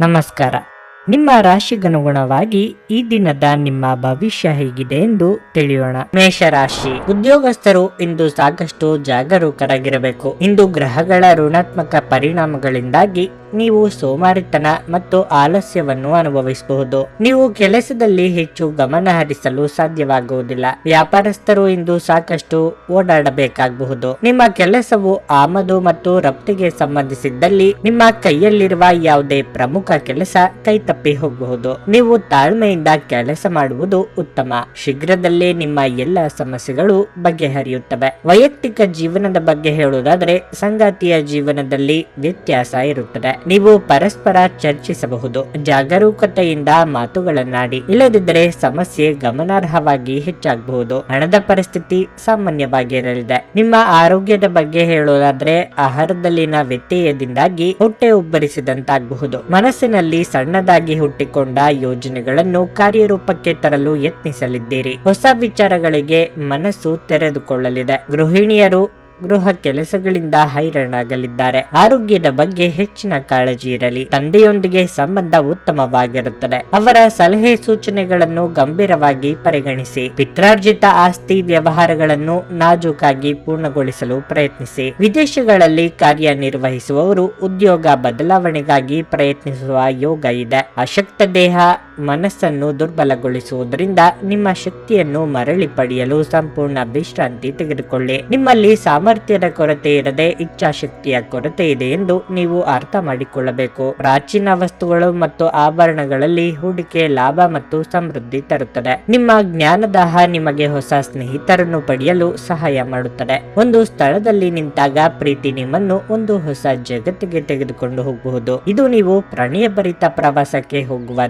ನಮಸ್ಕಾರ. ನಿಮ್ಮ ರಾಶಿಗನುಗುಣವಾಗಿ ಈ ದಿನದ ನಿಮ್ಮ ಭವಿಷ್ಯ ಹೇಗಿದೆ ಎಂದು ತಿಳಿಯೋಣ. ಮೇಷರಾಶಿ. ಉದ್ಯೋಗಸ್ಥರು ಇಂದು ಸಾಕಷ್ಟು ಜಾಗರೂಕರಾಗಿರಬೇಕು. ಇಂದು ಗ್ರಹಗಳ ಋಣಾತ್ಮಕ ಪರಿಣಾಮಗಳಿಂದಾಗಿ ನೀವು ಸೋಮಾರಿತನ ಮತ್ತು ಆಲಸ್ಯವನ್ನು ಅನುಭವಿಸಬಹುದು. ನೀವು ಕೆಲಸದಲ್ಲಿ ಹೆಚ್ಚು ಗಮನ ಹರಿಸಲು ಸಾಧ್ಯವಾಗುವುದಿಲ್ಲ. ವ್ಯಾಪಾರಸ್ಥರು ಇಂದು ಸಾಕಷ್ಟು ಓಡಾಡಬೇಕಾಗಬಹುದು. ನಿಮ್ಮ ಕೆಲಸವು ಆಮದು ಮತ್ತು ರಫ್ತಿಗೆ ಸಂಬಂಧಿಸಿದ್ದಲ್ಲಿ ನಿಮ್ಮ ಕೈಯಲ್ಲಿರುವ ಯಾವುದೇ ಪ್ರಮುಖ ಕೆಲಸ ಕೈತಪ್ಪಿ ಹೋಗಬಹುದು. ನೀವು ತಾಳ್ಮೆಯಿಂದ ಕೆಲಸ ಮಾಡುವುದು ಉತ್ತಮ. ಶೀಘ್ರದಲ್ಲೇ ನಿಮ್ಮ ಎಲ್ಲ ಸಮಸ್ಯೆಗಳು ಬಗೆಹರಿಯುತ್ತವೆ. ವೈಯಕ್ತಿಕ ಜೀವನದ ಬಗ್ಗೆ ಹೇಳುವುದಾದರೆ ಸಂಗಾತಿಯ ಜೀವನದಲ್ಲಿ ವ್ಯತ್ಯಾಸ ಇರುತ್ತದೆ. ನೀವು ಪರಸ್ಪರ ಚರ್ಚಿಸಬಹುದು. ಜಾಗರೂಕತೆಯಿಂದ ಮಾತುಗಳನ್ನಾಡಿ. ಇಲ್ಲದಿದ್ದರೆ ಸಮಸ್ಯೆ ಗಮನಾರ್ಹವಾಗಿ ಹೆಚ್ಚಾಗಬಹುದು. ಹಣದ ಪರಿಸ್ಥಿತಿ ಸಾಮಾನ್ಯವಾಗಿರಲಿದೆ. ನಿಮ್ಮ ಆರೋಗ್ಯದ ಬಗ್ಗೆ ಹೇಳೋದಾದ್ರೆ, ಆಹಾರದಲ್ಲಿನ ವ್ಯತ್ಯಯದಿಂದಾಗಿ ಹೊಟ್ಟೆ ಉಬ್ಬರಿಸಿದಂತಾಗಬಹುದು. ಮನಸ್ಸಿನಲ್ಲಿ ಸಣ್ಣದಾಗಿ ಹುಟ್ಟಿಕೊಂಡ ಯೋಜನೆಗಳನ್ನು ಕಾರ್ಯರೂಪಕ್ಕೆ ತರಲು ಯತ್ನಿಸಲಿದ್ದೀರಿ. ಹೊಸ ವಿಚಾರಗಳಿಗೆ ಮನಸ್ಸು ತೆರೆದುಕೊಳ್ಳಲಿದೆ. ಗೃಹಿಣಿಯರು ಗೃಹ ಕೆಲಸಗಳಿಂದ ಹೈರಾಣಾಗಲಿದ್ದಾರೆ. ಆರೋಗ್ಯದ ಬಗ್ಗೆ ಹೆಚ್ಚಿನ ಕಾಳಜಿ ಇರಲಿ. ತಂದೆಯೊಂದಿಗೆ ಸಂಬಂಧ ಉತ್ತಮವಾಗಿರುತ್ತದೆ. ಅವರ ಸಲಹೆ ಸೂಚನೆಗಳನ್ನು ಗಂಭೀರವಾಗಿ ಪರಿಗಣಿಸಿ. ಪಿತ್ರಾರ್ಜಿತ ಆಸ್ತಿ ವ್ಯವಹಾರಗಳನ್ನು ನಾಜೂಕಾಗಿ ಪೂರ್ಣಗೊಳಿಸಲು ಪ್ರಯತ್ನಿಸಿ. ವಿದೇಶಗಳಲ್ಲಿ ಕಾರ್ಯನಿರ್ವಹಿಸುವವರು ಉದ್ಯೋಗ ಬದಲಾವಣೆಗಾಗಿ ಪ್ರಯತ್ನಿಸುವ ಯೋಗ ಇದೆ. ಅಶಕ್ತ ದೇಹ ಮನಸ್ಸನ್ನು ದುರ್ಬಲಗೊಳಿಸುವುದರಿಂದ ನಿಮ್ಮ ಶಕ್ತಿಯನ್ನು ಮರಳಿ ಪಡೆಯಲು ಸಂಪೂರ್ಣ ವಿಶ್ರಾಂತಿ ತೆಗೆದುಕೊಳ್ಳಿ. ನಿಮ್ಮಲ್ಲಿ ಸಾಮರ್ಥ್ಯದ ಕೊರತೆ ಇರದೆ ಇಚ್ಛಾಶಕ್ತಿಯ ಕೊರತೆ ಇದೆ ಎಂದು ನೀವು ಅರ್ಥ ಮಾಡಿಕೊಳ್ಳಬೇಕು. ಪ್ರಾಚೀನ ವಸ್ತುಗಳು ಮತ್ತು ಆಭರಣಗಳಲ್ಲಿ ಹೂಡಿಕೆ ಲಾಭ ಮತ್ತು ಸಮೃದ್ಧಿ ತರುತ್ತದೆ. ನಿಮ್ಮ ಜ್ಞಾನದಾಹ ನಿಮಗೆ ಹೊಸ ಸ್ನೇಹಿತರನ್ನು ಪಡೆಯಲು ಸಹಾಯ ಮಾಡುತ್ತದೆ. ಒಂದು ಸ್ಥಳದಲ್ಲಿ ನಿಂತಾಗ ಪ್ರೀತಿ ನಿಮ್ಮನ್ನು ಒಂದು ಹೊಸ ಜಗತ್ತಿಗೆ ತೆಗೆದುಕೊಂಡು ಹೋಗಬಹುದು ಇದು ನೀವು ಪ್ರಣಯಭರಿತ ಪ್ರವಾಸಕ್ಕೆ ಹೋಗುವ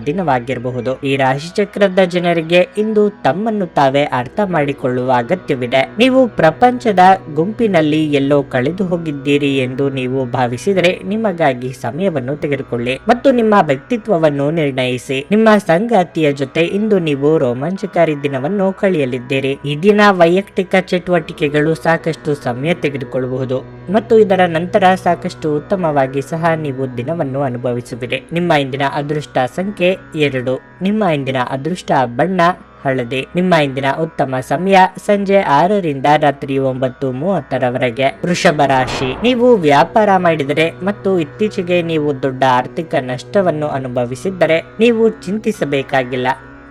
ದಿನವಾಗಿರಬಹುದು ಈ ರಾಶಿಚಕ್ರದ ಜನರಿಗೆ ಇಂದು ತಮ್ಮನ್ನು ತಾವೇ ಅರ್ಥ ಮಾಡಿಕೊಳ್ಳುವ ಅಗತ್ಯವಿದೆ. ನೀವು ಪ್ರಪಂಚದ ಗುಂಪಿನಲ್ಲಿ ಎಲ್ಲೋ ಕಳೆದು ಹೋಗಿದ್ದೀರಿ ಎಂದು ನೀವು ಭಾವಿಸಿದರೆ ನಿಮಗಾಗಿ ಸಮಯವನ್ನು ತೆಗೆದುಕೊಳ್ಳಿ ಮತ್ತು ನಿಮ್ಮ ವ್ಯಕ್ತಿತ್ವವನ್ನು ನಿರ್ಣಯಿಸಿ. ನಿಮ್ಮ ಸಂಗಾತಿಯ ಜೊತೆ ಇಂದು ನೀವು ರೋಮಾಂಚಕಾರಿ ದಿನವನ್ನು ಕಳೆಯಲಿದ್ದೀರಿ. ಈ ದಿನ ವೈಯಕ್ತಿಕ ಚಟುವಟಿಕೆಗಳು ಸಾಕಷ್ಟು ಸಮಯ ತೆಗೆದುಕೊಳ್ಳಬಹುದು ಮತ್ತು ಇದರ ನಂತರ ಸಾಕಷ್ಟು ಉತ್ತಮವಾಗಿ ಸಹ ನೀವು ದಿನವನ್ನು ಅನುಭವಿಸುವಿರಿ. ನಿಮ್ಮ ಇಂದಿನ ಅದೃಷ್ಟ ಸಂಖ್ಯೆ ಎರಡು. ನಿಮ್ಮ ಇಂದಿನ ಅದೃಷ್ಟ ಬಣ್ಣ, ಹಳದಿ. ನಿಮ್ಮ ಇಂದಿನ ಉತ್ತಮ ಸಮಯ ಸಂಜೆ ಆರರಿಂದ ರಾತ್ರಿ ಒಂಬತ್ತು ಮೂವತ್ತರವರೆಗೆ. ವೃಷಭ ರಾಶಿ. ನೀವು ವ್ಯಾಪಾರ ಮಾಡಿದರೆ ಮತ್ತು ಇತ್ತೀಚೆಗೆ ನೀವು ದೊಡ್ಡ ಆರ್ಥಿಕ ನಷ್ಟವನ್ನು ಅನುಭವಿಸಿದ್ದರೆ ನೀವು ಚಿಂತಿಸಬೇಕಾಗಿಲ್ಲ.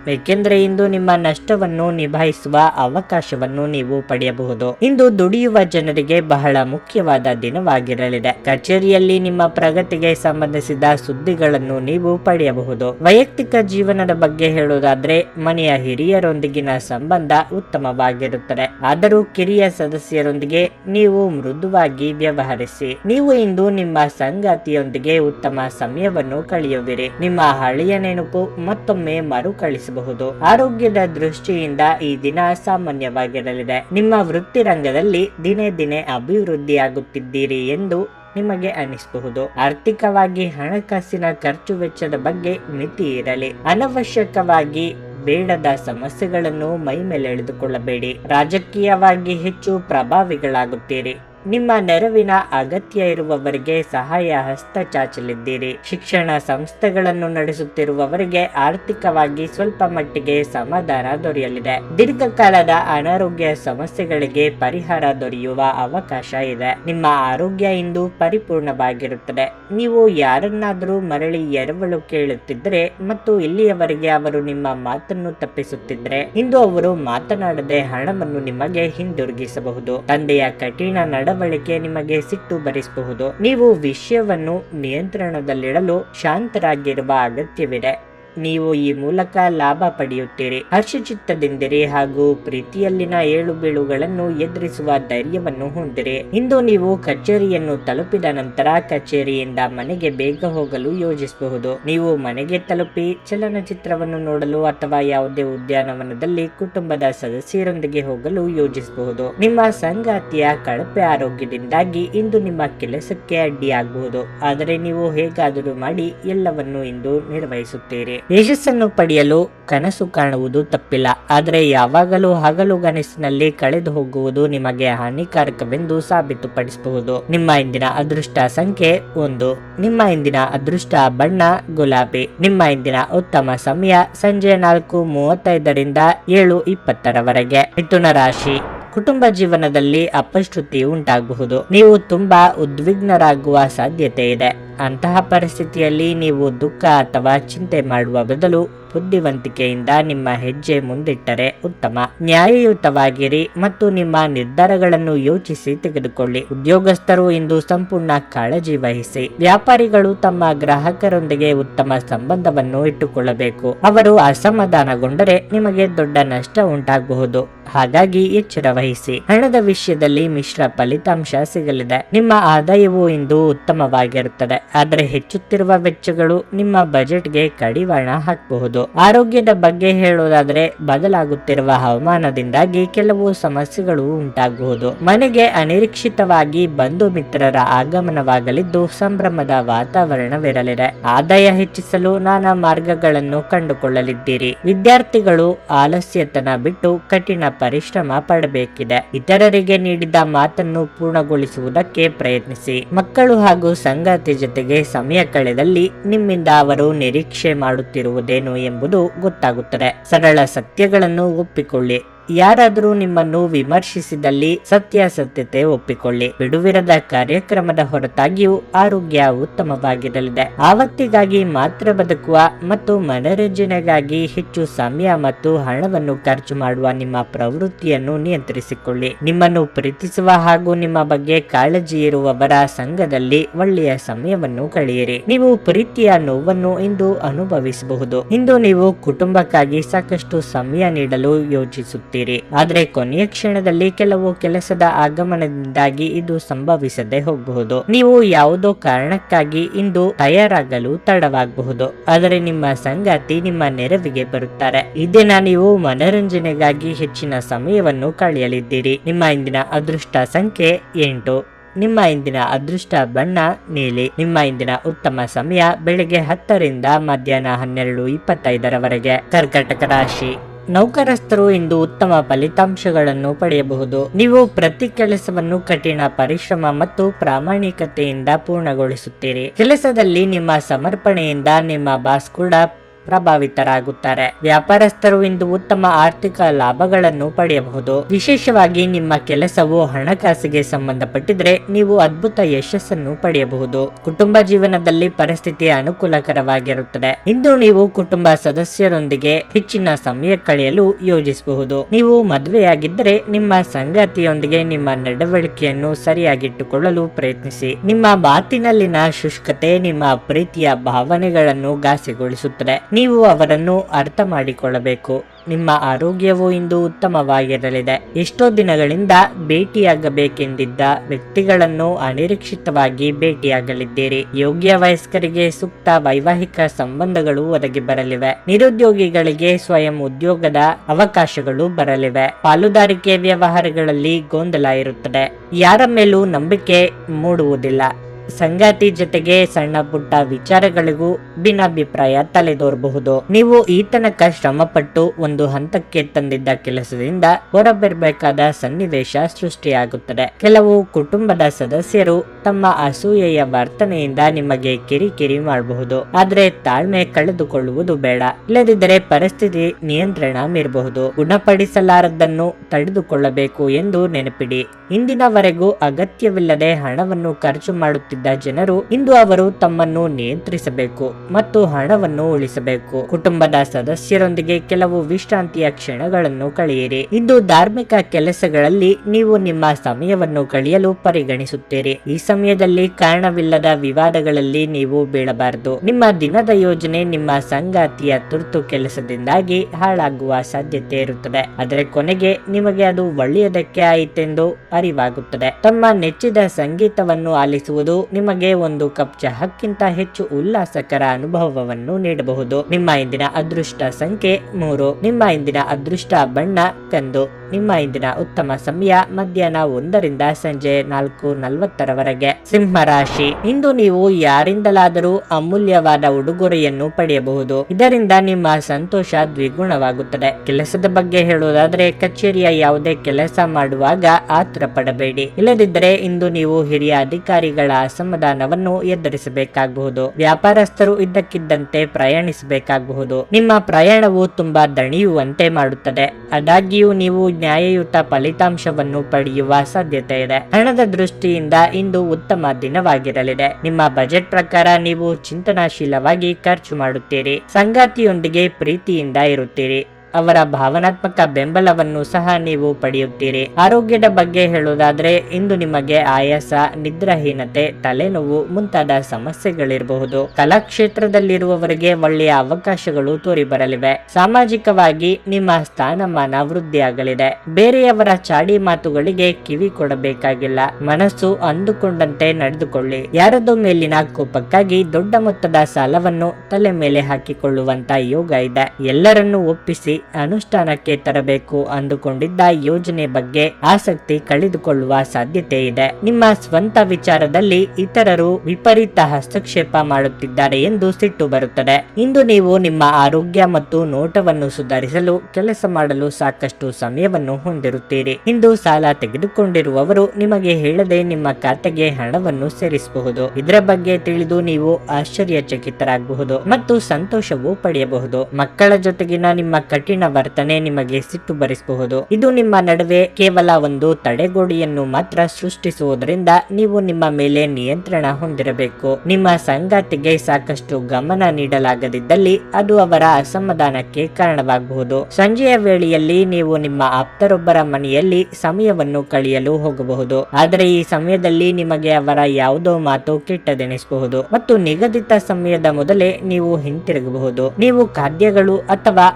ಏಕೆಂದರೆ ಇಂದು ನಿಮ್ಮ ನಷ್ಟವನ್ನು ನಿಭಾಯಿಸುವ ಅವಕಾಶವನ್ನು ನೀವು ಪಡೆಯಬಹುದು. ಇಂದು ದುಡಿಯುವ ಜನರಿಗೆ ಬಹಳ ಮುಖ್ಯವಾದ ದಿನವಾಗಿರಲಿದೆ. ಕಚೇರಿಯಲ್ಲಿ ನಿಮ್ಮ ಪ್ರಗತಿಗೆ ಸಂಬಂಧಿಸಿದ ಸುದ್ದಿಗಳನ್ನು ನೀವು ಪಡೆಯಬಹುದು. ವೈಯಕ್ತಿಕ ಜೀವನದ ಬಗ್ಗೆ ಹೇಳುವುದಾದ್ರೆ, ಮನೆಯ ಹಿರಿಯರೊಂದಿಗಿನ ಸಂಬಂಧ ಉತ್ತಮವಾಗಿರುತ್ತದೆ. ಆದರೂ ಕಿರಿಯ ಸದಸ್ಯರೊಂದಿಗೆ ನೀವು ಮೃದುವಾಗಿ ವ್ಯವಹರಿಸಿ, ನೀವು ಇಂದು ನಿಮ್ಮ ಸಂಗಾತಿಯೊಂದಿಗೆ ಉತ್ತಮ ಸಮಯವನ್ನು ಕಳೆಯುವಿರಿ. ನಿಮ್ಮ ಹಳೆಯ ನೆನಪು ಮತ್ತೊಮ್ಮೆ ಮರುಕಳಿಸಬಹುದು ಆರೋಗ್ಯದ ದೃಷ್ಟಿಯಿಂದ ಈ ದಿನ ಸಾಮಾನ್ಯವಾಗಿರಲಿದೆ. ನಿಮ್ಮ ವೃತ್ತಿ ರಂಗದಲ್ಲಿ ದಿನೇ ದಿನೇ ಅಭಿವೃದ್ಧಿಯಾಗುತ್ತಿದ್ದೀರಿ ಎಂದು ನಿಮಗೆ ಅನಿಸಬಹುದು. ಆರ್ಥಿಕವಾಗಿ ಹಣಕಾಸಿನ ಖರ್ಚು ವೆಚ್ಚದ ಬಗ್ಗೆ ಮಿತಿ ಇರಲಿ. ಅನವಶ್ಯಕವಾಗಿ ಬೇಡದ ಸಮಸ್ಯೆಗಳನ್ನು ಮೈ ಎಳೆದುಕೊಳ್ಳಬೇಡಿ. ರಾಜಕೀಯವಾಗಿ ಹೆಚ್ಚು ಪ್ರಭಾವಿಗಳಾಗುತ್ತೀರಿ. ನಿಮ್ಮ ನೆರವಿನ ಅಗತ್ಯ ಇರುವವರಿಗೆ ಸಹಾಯ ಹಸ್ತ ಚಾಚಲಿದ್ದೀರಿ. ಶಿಕ್ಷಣ ಸಂಸ್ಥೆಗಳನ್ನು ನಡೆಸುತ್ತಿರುವವರಿಗೆ ಆರ್ಥಿಕವಾಗಿ ಸ್ವಲ್ಪ ಮಟ್ಟಿಗೆ ಸಮಾಧಾನ ದೊರೆಯಲಿದೆ. ದೀರ್ಘಕಾಲದ ಅನಾರೋಗ್ಯ ಸಮಸ್ಯೆಗಳಿಗೆ ಪರಿಹಾರ ದೊರೆಯುವ ಅವಕಾಶ ಇದೆ. ನಿಮ್ಮ ಆರೋಗ್ಯ ಇಂದು ಪರಿಪೂರ್ಣವಾಗಿರುತ್ತದೆ. ನೀವು ಯಾರನ್ನಾದರೂ ಮರಳಿ ಎರವಲು ಕೇಳುತ್ತಿದ್ದರೆ ಮತ್ತು ಇಲ್ಲಿಯವರೆಗೆ ಅವರು ನಿಮ್ಮ ಮಾತನ್ನು ತಪ್ಪಿಸುತ್ತಿದ್ದರೆ, ಇಂದು ಅವರು ಮಾತನಾಡದೆ ಹಣವನ್ನು ನಿಮಗೆ ಹಿಂದಿರುಗಿಸಬಹುದು. ತಂದೆಯ ಕಠಿಣ ನಡವಳಿಕೆ ನಿಮಗೆ ಸಿಟ್ಟು ಭರಿಸಬಹುದು ನೀವು ವಿಷಯವನ್ನು ನಿಯಂತ್ರಣದಲ್ಲಿಡಲು ಶಾಂತರಾಗಿರುವ ಅಗತ್ಯವಿದೆ. ನೀವು ಈ ಮೂಲಕ ಲಾಭ ಪಡೆಯುತ್ತೀರಿ. ಹರ್ಷಚಿತ್ತದಿಂದಿರಿ ಹಾಗೂ ಪ್ರೀತಿಯಲ್ಲಿನ ಏಳು ಬೀಳುಗಳನ್ನು ಎದುರಿಸುವ ಧೈರ್ಯವನ್ನು ಹೊಂದಿರಿ. ಇಂದು ನೀವು ಕಚೇರಿಯನ್ನು ತಲುಪಿದ ನಂತರ ಕಚೇರಿಯಿಂದ ಮನೆಗೆ ಬೇಗ ಹೋಗಲು ಯೋಜಿಸಬಹುದು. ನೀವು ಮನೆಗೆ ತಲುಪಿ ಚಲನಚಿತ್ರವನ್ನು ನೋಡಲು ಅಥವಾ ಯಾವುದೇ ಉದ್ಯಾನವನದಲ್ಲಿ ಕುಟುಂಬದ ಸದಸ್ಯರೊಂದಿಗೆ ಹೋಗಲು ಯೋಜಿಸಬಹುದು. ನಿಮ್ಮ ಸಂಗಾತಿಯ ಕಳಪೆ ಆರೋಗ್ಯದಿಂದಾಗಿ ಇಂದು ನಿಮ್ಮ ಕೆಲಸಕ್ಕೆ ಅಡ್ಡಿಯಾಗಬಹುದು. ಆದರೆ ನೀವು ಹೇಗಾದರೂ ಮಾಡಿ ಎಲ್ಲವನ್ನು ಇಂದು ನಿರ್ವಹಿಸುತ್ತೀರಿ. ಯಶಸ್ಸನ್ನು ಪಡೆಯಲು ಕನಸು ಕಾಣುವುದು ತಪ್ಪಿಲ್ಲ. ಆದರೆ ಯಾವಾಗಲೂ ಹಗಲು ಕನಸಿನಲ್ಲಿ ಕಳೆದು ಹೋಗುವುದು ನಿಮಗೆ ಹಾನಿಕಾರಕವೆಂದು ಸಾಬೀತುಪಡಿಸಬಹುದು. ನಿಮ್ಮ ಇಂದಿನ ಅದೃಷ್ಟ ಸಂಖ್ಯೆ ಒಂದು. ನಿಮ್ಮ ಇಂದಿನ ಅದೃಷ್ಟ ಬಣ್ಣ, ಗುಲಾಬಿ. ನಿಮ್ಮ ಇಂದಿನ ಉತ್ತಮ ಸಮಯ ಸಂಜೆ ನಾಲ್ಕು ಮೂವತ್ತೈದರಿಂದ ಏಳು ಇಪ್ಪತ್ತರವರೆಗೆ. ಮಿಥುನ ರಾಶಿ. ಕುಟುಂಬ ಜೀವನದಲ್ಲಿ ಅಪಶ್ರುತಿ ಉಂಟಾಗಬಹುದು. ನೀವು ತುಂಬಾ ಉದ್ವಿಗ್ನರಾಗುವ ಸಾಧ್ಯತೆ ಇದೆ. ಅಂತಹ ಪರಿಸ್ಥಿತಿಯಲ್ಲಿ ನೀವು ದುಃಖ ಅಥವಾ ಚಿಂತೆ ಮಾಡುವ ಬದಲು ಬುದ್ಧಿವಂತಿಕೆಯಿಂದ ನಿಮ್ಮ ಹೆಜ್ಜೆ ಮುಂದಿಟ್ಟರೆ ಉತ್ತಮ. ನ್ಯಾಯಯುತವಾಗಿರಿ ಮತ್ತು ನಿಮ್ಮ ನಿರ್ಧಾರಗಳನ್ನು ಯೋಚಿಸಿ ತೆಗೆದುಕೊಳ್ಳಿ. ಉದ್ಯೋಗಸ್ಥರು ಇಂದು ಸಂಪೂರ್ಣ ಕಾಳಜಿ ವಹಿಸಿ. ವ್ಯಾಪಾರಿಗಳು ತಮ್ಮ ಗ್ರಾಹಕರೊಂದಿಗೆ ಉತ್ತಮ ಸಂಬಂಧವನ್ನು ಇಟ್ಟುಕೊಳ್ಳಬೇಕು. ಅವರು ಅಸಮಾಧಾನಗೊಂಡರೆ ನಿಮಗೆ ದೊಡ್ಡ ನಷ್ಟ ಉಂಟಾಗಬಹುದು. ಹಾಗಾಗಿ ಎಚ್ಚರ ವಹಿಸಿ. ಹಣದ ವಿಷಯದಲ್ಲಿ ಮಿಶ್ರ ಫಲಿತಾಂಶ ಸಿಗಲಿದೆ. ನಿಮ್ಮ ಆದಾಯವು ಇಂದು ಉತ್ತಮವಾಗಿರುತ್ತದೆ. ಆದರೆ ಹೆಚ್ಚುತ್ತಿರುವ ವೆಚ್ಚಗಳು ನಿಮ್ಮ ಬಜೆಟ್ಗೆ ಕಡಿವಾಣ ಹಾಕಬಹುದು. ಆರೋಗ್ಯದ ಬಗ್ಗೆ ಹೇಳುವುದಾದರೆ ಬದಲಾಗುತ್ತಿರುವ ಹವಾಮಾನದಿಂದಾಗಿ ಕೆಲವು ಸಮಸ್ಯೆಗಳು ಉಂಟಾಗಬಹುದು ಮನೆಗೆ ಅನಿರೀಕ್ಷಿತವಾಗಿ ಬಂಧು ಮಿತ್ರರ ಆಗಮನವಾಗಲಿದ್ದು ಸಂಭ್ರಮದ ವಾತಾವರಣವಿರಲಿದೆ. ಆದಾಯ ಹೆಚ್ಚಿಸಲು ನಾನಾ ಮಾರ್ಗಗಳನ್ನು ಕಂಡುಕೊಳ್ಳಲಿದ್ದೀರಿ. ವಿದ್ಯಾರ್ಥಿಗಳು ಆಲಸ್ಯತನ ಬಿಟ್ಟು ಕಠಿಣ ಪರಿಶ್ರಮ ಪಡಬೇಕಿದೆ. ಇತರರಿಗೆ ನೀಡಿದ ಮಾತನ್ನು ಪೂರ್ಣಗೊಳಿಸುವುದಕ್ಕೆ ಪ್ರಯತ್ನಿಸಿ. ಮಕ್ಕಳು ಹಾಗೂ ಸಂಗಾತಿ ಜೊತೆಗೆ ಸಮಯ ಕಳೆದಲ್ಲಿ ನಿಮ್ಮಿಂದ ಅವರು ನಿರೀಕ್ಷೆ ಮಾಡುತ್ತಿರುವುದೇನು ಎಂಬುದು ಗೊತ್ತಾಗುತ್ತದೆ. ಸರಳ ಸತ್ಯಗಳನ್ನು ಒಪ್ಪಿಕೊಳ್ಳಿ. ಯಾರಾದರೂ ನಿಮ್ಮನ್ನು ವಿಮರ್ಶಿಸಿದಲ್ಲಿ ಸತ್ಯಾಸತ್ಯತೆ ಒಪ್ಪಿಕೊಳ್ಳಿ. ಬಿಡುವಿರದ ಕಾರ್ಯಕ್ರಮದ ಹೊರತಾಗಿಯೂ ಆರೋಗ್ಯ ಉತ್ತಮವಾಗಿರಲಿದೆ. ಆವತ್ತಿಗಾಗಿ ಮಾತ್ರ ಬದುಕುವ ಮತ್ತು ಮನರಂಜನೆಗಾಗಿ ಹೆಚ್ಚು ಸಮಯ ಮತ್ತು ಹಣವನ್ನು ಖರ್ಚು ಮಾಡುವ ನಿಮ್ಮ ಪ್ರವೃತ್ತಿಯನ್ನು ನಿಯಂತ್ರಿಸಿಕೊಳ್ಳಿ. ನಿಮ್ಮನ್ನು ಪ್ರೀತಿಸುವ ಹಾಗೂ ನಿಮ್ಮ ಬಗ್ಗೆ ಕಾಳಜಿ ಇರುವವರ ಸಂಘದಲ್ಲಿ ಒಳ್ಳೆಯ ಸಮಯವನ್ನು ಕಳೆಯಿರಿ. ನೀವು ಪ್ರೀತಿಯ ನೋವನ್ನು ಇಂದು ಅನುಭವಿಸಬಹುದು. ಇಂದು ನೀವು ಕುಟುಂಬಕ್ಕಾಗಿ ಸಾಕಷ್ಟು ಸಮಯ ನೀಡಲು ಯೋಚಿಸುತ್ತೀರಿ. ಆದರೆ ಕೊನೆಯ ಕ್ಷಣದಲ್ಲಿ ಕೆಲವು ಕೆಲಸದ ಆಗಮನದಿಂದಾಗಿ ಇದು ಸಂಭವಿಸದೆ ಹೋಗಬಹುದು. ನೀವು ಯಾವುದೋ ಕಾರಣಕ್ಕಾಗಿ ಇಂದು ತಯಾರಾಗಲು ತಡವಾಗಬಹುದು. ಆದರೆ ನಿಮ್ಮ ಸಂಗಾತಿ ನಿಮ್ಮ ನೆರವಿಗೆ ಬರುತ್ತಾರೆ. ಇದನ್ನ ದಿನ ನೀವು ಮನರಂಜನೆಗಾಗಿ ಹೆಚ್ಚಿನ ಸಮಯವನ್ನು ಕಳೆಯಲಿದ್ದೀರಿ. ನಿಮ್ಮ ಇಂದಿನ ಅದೃಷ್ಟ ಸಂಖ್ಯೆ ಎಂಟು. ನಿಮ್ಮ ಇಂದಿನ ಅದೃಷ್ಟ ಬಣ್ಣ ನೀಲಿ. ನಿಮ್ಮ ಇಂದಿನ ಉತ್ತಮ ಸಮಯ ಬೆಳಿಗ್ಗೆ ಹತ್ತರಿಂದ ಮಧ್ಯಾಹ್ನ ಹನ್ನೆರಡು ಇಪ್ಪತ್ತೈದರವರೆಗೆ. ಕರ್ಕಟಕ ರಾಶಿ. ನೌಕರಸ್ಥರು ಇಂದು ಉತ್ತಮ ಫಲಿತಾಂಶಗಳನ್ನು ಪಡೆಯಬಹುದು. ನೀವು ಪ್ರತಿ ಕೆಲಸವನ್ನು ಕಠಿಣ ಪರಿಶ್ರಮ ಮತ್ತು ಪ್ರಾಮಾಣಿಕತೆಯಿಂದ ಪೂರ್ಣಗೊಳಿಸುತ್ತೀರಿ. ಕೆಲಸದಲ್ಲಿ ನಿಮ್ಮ ಸಮರ್ಪಣೆಯಿಂದ ನಿಮ್ಮ ಬಾಸ್ ಕೂಡ ಪ್ರಭಾವಿತರಾಗುತ್ತಾರೆ. ವ್ಯಾಪಾರಸ್ಥರು ಇಂದು ಉತ್ತಮ ಆರ್ಥಿಕ ಲಾಭಗಳನ್ನು ಪಡೆಯಬಹುದು. ವಿಶೇಷವಾಗಿ ನಿಮ್ಮ ಕೆಲಸವು ಹಣಕಾಸಿಗೆ ಸಂಬಂಧಪಟ್ಟಿದ್ರೆ ನೀವು ಅದ್ಭುತ ಯಶಸ್ಸನ್ನು ಪಡೆಯಬಹುದು. ಕುಟುಂಬ ಜೀವನದಲ್ಲಿ ಪರಿಸ್ಥಿತಿ ಅನುಕೂಲಕರವಾಗಿರುತ್ತದೆ. ಇಂದು ನೀವು ಕುಟುಂಬ ಸದಸ್ಯರೊಂದಿಗೆ ಹೆಚ್ಚಿನ ಸಮಯ ಕಳೆಯಲು ಯೋಜಿಸಬಹುದು. ನೀವು ಮದುವೆಯಾಗಿದ್ದರೆ ನಿಮ್ಮ ಸಂಗಾತಿಯೊಂದಿಗೆ ನಿಮ್ಮ ನಡವಳಿಕೆಯನ್ನು ಸರಿಯಾಗಿಟ್ಟುಕೊಳ್ಳಲು ಪ್ರಯತ್ನಿಸಿ. ನಿಮ್ಮ ಮಾತಿನಲ್ಲಿನ ಶುಷ್ಕತೆ ನಿಮ್ಮ ಪ್ರೀತಿಯ ಭಾವನೆಗಳನ್ನು ಘಾಸಿಗೊಳಿಸುತ್ತದೆ. ನೀವು ಅವರನ್ನು ಅರ್ಥ ಮಾಡಿಕೊಳ್ಳಬೇಕು ನಿಮ್ಮ ಆರೋಗ್ಯವು ಇಂದು ಉತ್ತಮವಾಗಿರಲಿದೆ. ಎಷ್ಟೋ ದಿನಗಳಿಂದ ಭೇಟಿಯಾಗಬೇಕೆಂದಿದ್ದ ವ್ಯಕ್ತಿಗಳನ್ನು ಅನಿರೀಕ್ಷಿತವಾಗಿ ಭೇಟಿಯಾಗಲಿದ್ದೀರಿ. ಯೋಗ್ಯ ವಯಸ್ಕರಿಗೆ ಸೂಕ್ತ ವೈವಾಹಿಕ ಸಂಬಂಧಗಳು ಒದಗಿ ಬರಲಿವೆ. ನಿರುದ್ಯೋಗಿಗಳಿಗೆ ಸ್ವಯಂ ಉದ್ಯೋಗದ ಅವಕಾಶಗಳು ಬರಲಿವೆ. ಪಾಲುದಾರಿಕೆ ವ್ಯವಹಾರಗಳಲ್ಲಿ ಗೊಂದಲ ಇರುತ್ತದೆ. ಯಾರ ಮೇಲೂ ನಂಬಿಕೆ ಮೂಡುವುದಿಲ್ಲ. ಸಂಗಾತಿ ಜೊತೆಗೆ ಸಣ್ಣ ಪುಟ್ಟ ವಿಚಾರಗಳಿಗೂ ಭಿನ್ನಾಭಿಪ್ರಾಯ ತಲೆದೋರಬಹುದು. ನೀವು ಈತನಕ ತನಕ ಶ್ರಮಪಟ್ಟು ಒಂದು ಹಂತಕ್ಕೆ ತಂದಿದ್ದ ಕೆಲಸದಿಂದ ಹೊರಬರಬೇಕಾದ ಸನ್ನಿವೇಶ ಸೃಷ್ಟಿಯಾಗುತ್ತದೆ. ಕೆಲವು ಕುಟುಂಬದ ಸದಸ್ಯರು ತಮ್ಮ ಅಸೂಯೆಯ ವರ್ತನೆಯಿಂದ ನಿಮಗೆ ಕಿರಿಕಿರಿ ಮಾಡಬಹುದು. ಆದ್ರೆ ತಾಳ್ಮೆ ಕಳೆದುಕೊಳ್ಳುವುದು ಬೇಡ. ಇಲ್ಲದಿದ್ದರೆ ಪರಿಸ್ಥಿತಿ ನಿಯಂತ್ರಣ ಮೀರಬಹುದು. ಗುಣಪಡಿಸಲಾರದನ್ನು ತಡೆದುಕೊಳ್ಳಬೇಕು ಎಂದು ನೆನಪಿಡಿ. ಇಂದಿನವರೆಗೂ ಅಗತ್ಯವಿಲ್ಲದೆ ಹಣವನ್ನು ಖರ್ಚು ಮಾಡುತ್ತಿದ್ದ ಜನರು ಇಂದು ಅವರು ತಮ್ಮನ್ನು ನಿಯಂತ್ರಿಸಬೇಕು ಮತ್ತು ಹಣವನ್ನು ಉಳಿಸಬೇಕು. ಕುಟುಂಬದ ಸದಸ್ಯರೊಂದಿಗೆ ಕೆಲವು ವಿಶ್ರಾಂತಿಯ ಕ್ಷಣಗಳನ್ನು ಕಳೆಯಿರಿ. ಇಂದು ಧಾರ್ಮಿಕ ಕೆಲಸಗಳಲ್ಲಿ ನೀವು ನಿಮ್ಮ ಸಮಯವನ್ನು ಕಳೆಯಲು ಪರಿಗಣಿಸುತ್ತೀರಿ. ಈ ಸಮಯದಲ್ಲಿ ಕಾರಣವಿಲ್ಲದ ವಿವಾದಗಳಲ್ಲಿ ನೀವು ಬೀಳಬಾರದು. ನಿಮ್ಮ ದಿನದ ಯೋಜನೆ ನಿಮ್ಮ ಸಂಗಾತಿಯ ತುರ್ತು ಕೆಲಸದಿಂದಾಗಿ ಹಾಳಾಗುವ ಸಾಧ್ಯತೆ ಇರುತ್ತದೆ. ಆದರೆ ಕೊನೆಗೆ ನಿಮಗೆ ಅದು ಒಳ್ಳೆಯದಕ್ಕೆ ಆಯಿತೆಂದು ಅರಿವಾಗುತ್ತದೆ. ತಮ್ಮ ನೆಚ್ಚಿದ ಸಂಗೀತವನ್ನು ಆಲಿಸುವುದು ನಿಮಗೆ ಒಂದು ಕಪ್ ಚಹಕ್ಕಿಂತ ಹೆಚ್ಚು ಉಲ್ಲಾಸಕರ ಅನುಭವವನ್ನು ನೀಡಬಹುದು. ನಿಮ್ಮ ಇಂದಿನ ಅದೃಷ್ಟ ಸಂಖ್ಯೆ ಮೂರು. ನಿಮ್ಮ ಇಂದಿನ ಅದೃಷ್ಟ ಬಣ್ಣ ಕಂದು. ನಿಮ್ಮ ಇಂದಿನ ಉತ್ತಮ ಸಮಯ ಮಧ್ಯಾಹ್ನ ಒಂದರಿಂದ ಸಂಜೆ ನಾಲ್ಕು ನಲವತ್ತರವರೆಗೆ. ಸಿಂಹ ರಾಶಿ. ಇಂದು ನೀವು ಯಾರಿಂದಲಾದರೂ ಅಮೂಲ್ಯವಾದ ಉಡುಗೊರೆಯನ್ನು ಪಡೆಯಬಹುದು. ಇದರಿಂದ ನಿಮ್ಮ ಸಂತೋಷ ದ್ವಿಗುಣವಾಗುತ್ತದೆ. ಕೆಲಸದ ಬಗ್ಗೆ ಹೇಳುವುದಾದ್ರೆ ಕಚೇರಿಯ ಯಾವುದೇ ಕೆಲಸ ಮಾಡುವಾಗ ಆತರ ಪಡಬೇಡಿ ಇಲ್ಲದಿದ್ದರೆ ಇಂದು ನೀವು ಹಿರಿಯ ಅಧಿಕಾರಿಗಳ ಅಸಮಾಧಾನವನ್ನು ಎದುರಿಸಬೇಕಾಗಬಹುದು. ವ್ಯಾಪಾರಸ್ಥರು ಇದ್ದಕ್ಕಿದ್ದಂತೆ ಪ್ರಯಾಣಿಸಬೇಕಾಗಬಹುದು. ನಿಮ್ಮ ಪ್ರಯಾಣವು ತುಂಬಾ ದಣಿಯುವಂತೆ ಮಾಡುತ್ತದೆ. ಆದಾಗ್ಯೂ ನೀವು ನ್ಯಾಯಯುತ ಫಲಿತಾಂಶವನ್ನು ಪಡೆಯುವ ಸಾಧ್ಯತೆ ಇದೆ ಹಣದ ದೃಷ್ಟಿಯಿಂದ ಇಂದು ಉತ್ತಮ ದಿನವಾಗಿರಲಿದೆ. ನಿಮ್ಮ ಬಜೆಟ್ ಪ್ರಕಾರ ನೀವು ಚಿಂತನಾಶೀಲವಾಗಿ ಖರ್ಚು ಮಾಡುತ್ತೀರಿ. ಸಂಗಾತಿಯೊಂದಿಗೆ ಪ್ರೀತಿಯಿಂದ ಇರುತ್ತೀರಿ. ಅವರ ಭಾವನಾತ್ಮಕ ಬೆಂಬಲವನ್ನು ಸಹ ನೀವು ಪಡೆಯುತ್ತೀರಿ. ಆರೋಗ್ಯದ ಬಗ್ಗೆ ಹೇಳುವುದಾದ್ರೆ, ಇಂದು ನಿಮಗೆ ಆಯಾಸ, ನಿದ್ರಾಹೀನತೆ, ತಲೆನೋವು ಮುಂತಾದ ಸಮಸ್ಯೆಗಳಿರಬಹುದು. ಕಲಾ ಕ್ಷೇತ್ರದಲ್ಲಿರುವವರಿಗೆ ಒಳ್ಳೆಯ ಅವಕಾಶಗಳು ತೋರಿ ಬರಲಿವೆ ಸಾಮಾಜಿಕವಾಗಿ ನಿಮ್ಮ ಸ್ಥಾನಮಾನ ವೃದ್ಧಿಯಾಗಲಿದೆ. ಬೇರೆಯವರ ಚಾಡಿ ಮಾತುಗಳಿಗೆ ಕಿವಿ ಕೊಡಬೇಕಾಗಿಲ್ಲ. ಮನಸ್ಸು ಅಂದುಕೊಂಡಂತೆ ನಡೆದುಕೊಳ್ಳಿ. ಯಾರದೋ ಮೇಲಿನ ಕೋಪಕ್ಕಾಗಿ ದೊಡ್ಡ ಮೊತ್ತದ ಸಾಲವನ್ನು ತಲೆ ಮೇಲೆ ಹಾಕಿಕೊಳ್ಳುವಂತ ಯೋಗ ಇದೆ. ಎಲ್ಲರನ್ನೂ ಒಪ್ಪಿಸಿ ಅನುಷ್ಠಾನಕ್ಕೆ ತರಬೇಕು ಅಂದುಕೊಂಡಿದ್ದ ಯೋಜನೆ ಬಗ್ಗೆ ಆಸಕ್ತಿ ಕಳೆದುಕೊಳ್ಳುವ ಸಾಧ್ಯತೆ ಇದೆ. ನಿಮ್ಮ ಸ್ವಂತ ವಿಚಾರದಲ್ಲಿ ಇತರರು ವಿಪರೀತ ಹಸ್ತಕ್ಷೇಪ ಮಾಡುತ್ತಿದ್ದಾರೆ ಎಂದು ಸಿಟ್ಟು ಬರುತ್ತದೆ. ಇಂದು ನೀವು ನಿಮ್ಮ ಆರೋಗ್ಯ ಮತ್ತು ನೋಟವನ್ನು ಸುಧಾರಿಸಲು, ಕೆಲಸ ಮಾಡಲು ಸಾಕಷ್ಟು ಸಮಯವನ್ನು ಹೊಂದಿರುತ್ತೀರಿ. ಇಂದು ಸಾಲ ತೆಗೆದುಕೊಂಡಿರುವವರು ನಿಮಗೆ ಹೇಳದೆ ನಿಮ್ಮ ಖಾತೆಗೆ ಹಣವನ್ನು ಸೇರಿಸಬಹುದು. ಇದರ ಬಗ್ಗೆ ತಿಳಿದು ನೀವು ಆಶ್ಚರ್ಯಚಕಿತರಾಗಬಹುದು ಮತ್ತು ಸಂತೋಷವೂ ಪಡೆಯಬಹುದು. ಮಕ್ಕಳ ಜೊತೆಗಿನ ನಿಮ್ಮ ಕಠಿಣ ವರ್ತನೆ ನಿಮಗೆ ಸಿಟ್ಟು ಬರಿಸಬಹುದು. ಇದು ನಿಮ್ಮ ನಡುವೆ ಕೇವಲ ಒಂದು ತಡೆಗೋಡೆಯನ್ನು ಮಾತ್ರ ಸೃಷ್ಟಿಸುವುದರಿಂದ ನೀವು ನಿಮ್ಮ ಮೇಲೆ ನಿಯಂತ್ರಣ ಹೊಂದಿರಬೇಕು. ನಿಮ್ಮ ಸಂಗಾತಿಗೆ ಸಾಕಷ್ಟು ಗಮನ ನೀಡಲಾಗದಿದ್ದಲ್ಲಿ ಅದು ಅವರ ಅಸಮಾಧಾನಕ್ಕೆ ಕಾರಣವಾಗಬಹುದು. ಸಂಜೆಯ ವೇಳೆಯಲ್ಲಿ ನೀವು ನಿಮ್ಮ ಆಪ್ತರೊಬ್ಬರ ಮನೆಯಲ್ಲಿ ಸಮಯವನ್ನು ಕಳೆಯಲು ಹೋಗಬಹುದು. ಆದರೆ ಈ ಸಮಯದಲ್ಲಿ ನಿಮಗೆ ಅವರ ಯಾವುದೋ ಮಾತು ಕೆಟ್ಟದೆನಿಸಬಹುದು ಮತ್ತು ನಿಗದಿತ ಸಮಯದ ಮೊದಲೇ ನೀವು ಹಿಂತಿರುಗಬಹುದು. ನೀವು ಖಾದ್ಯಗಳು ಅಥವಾ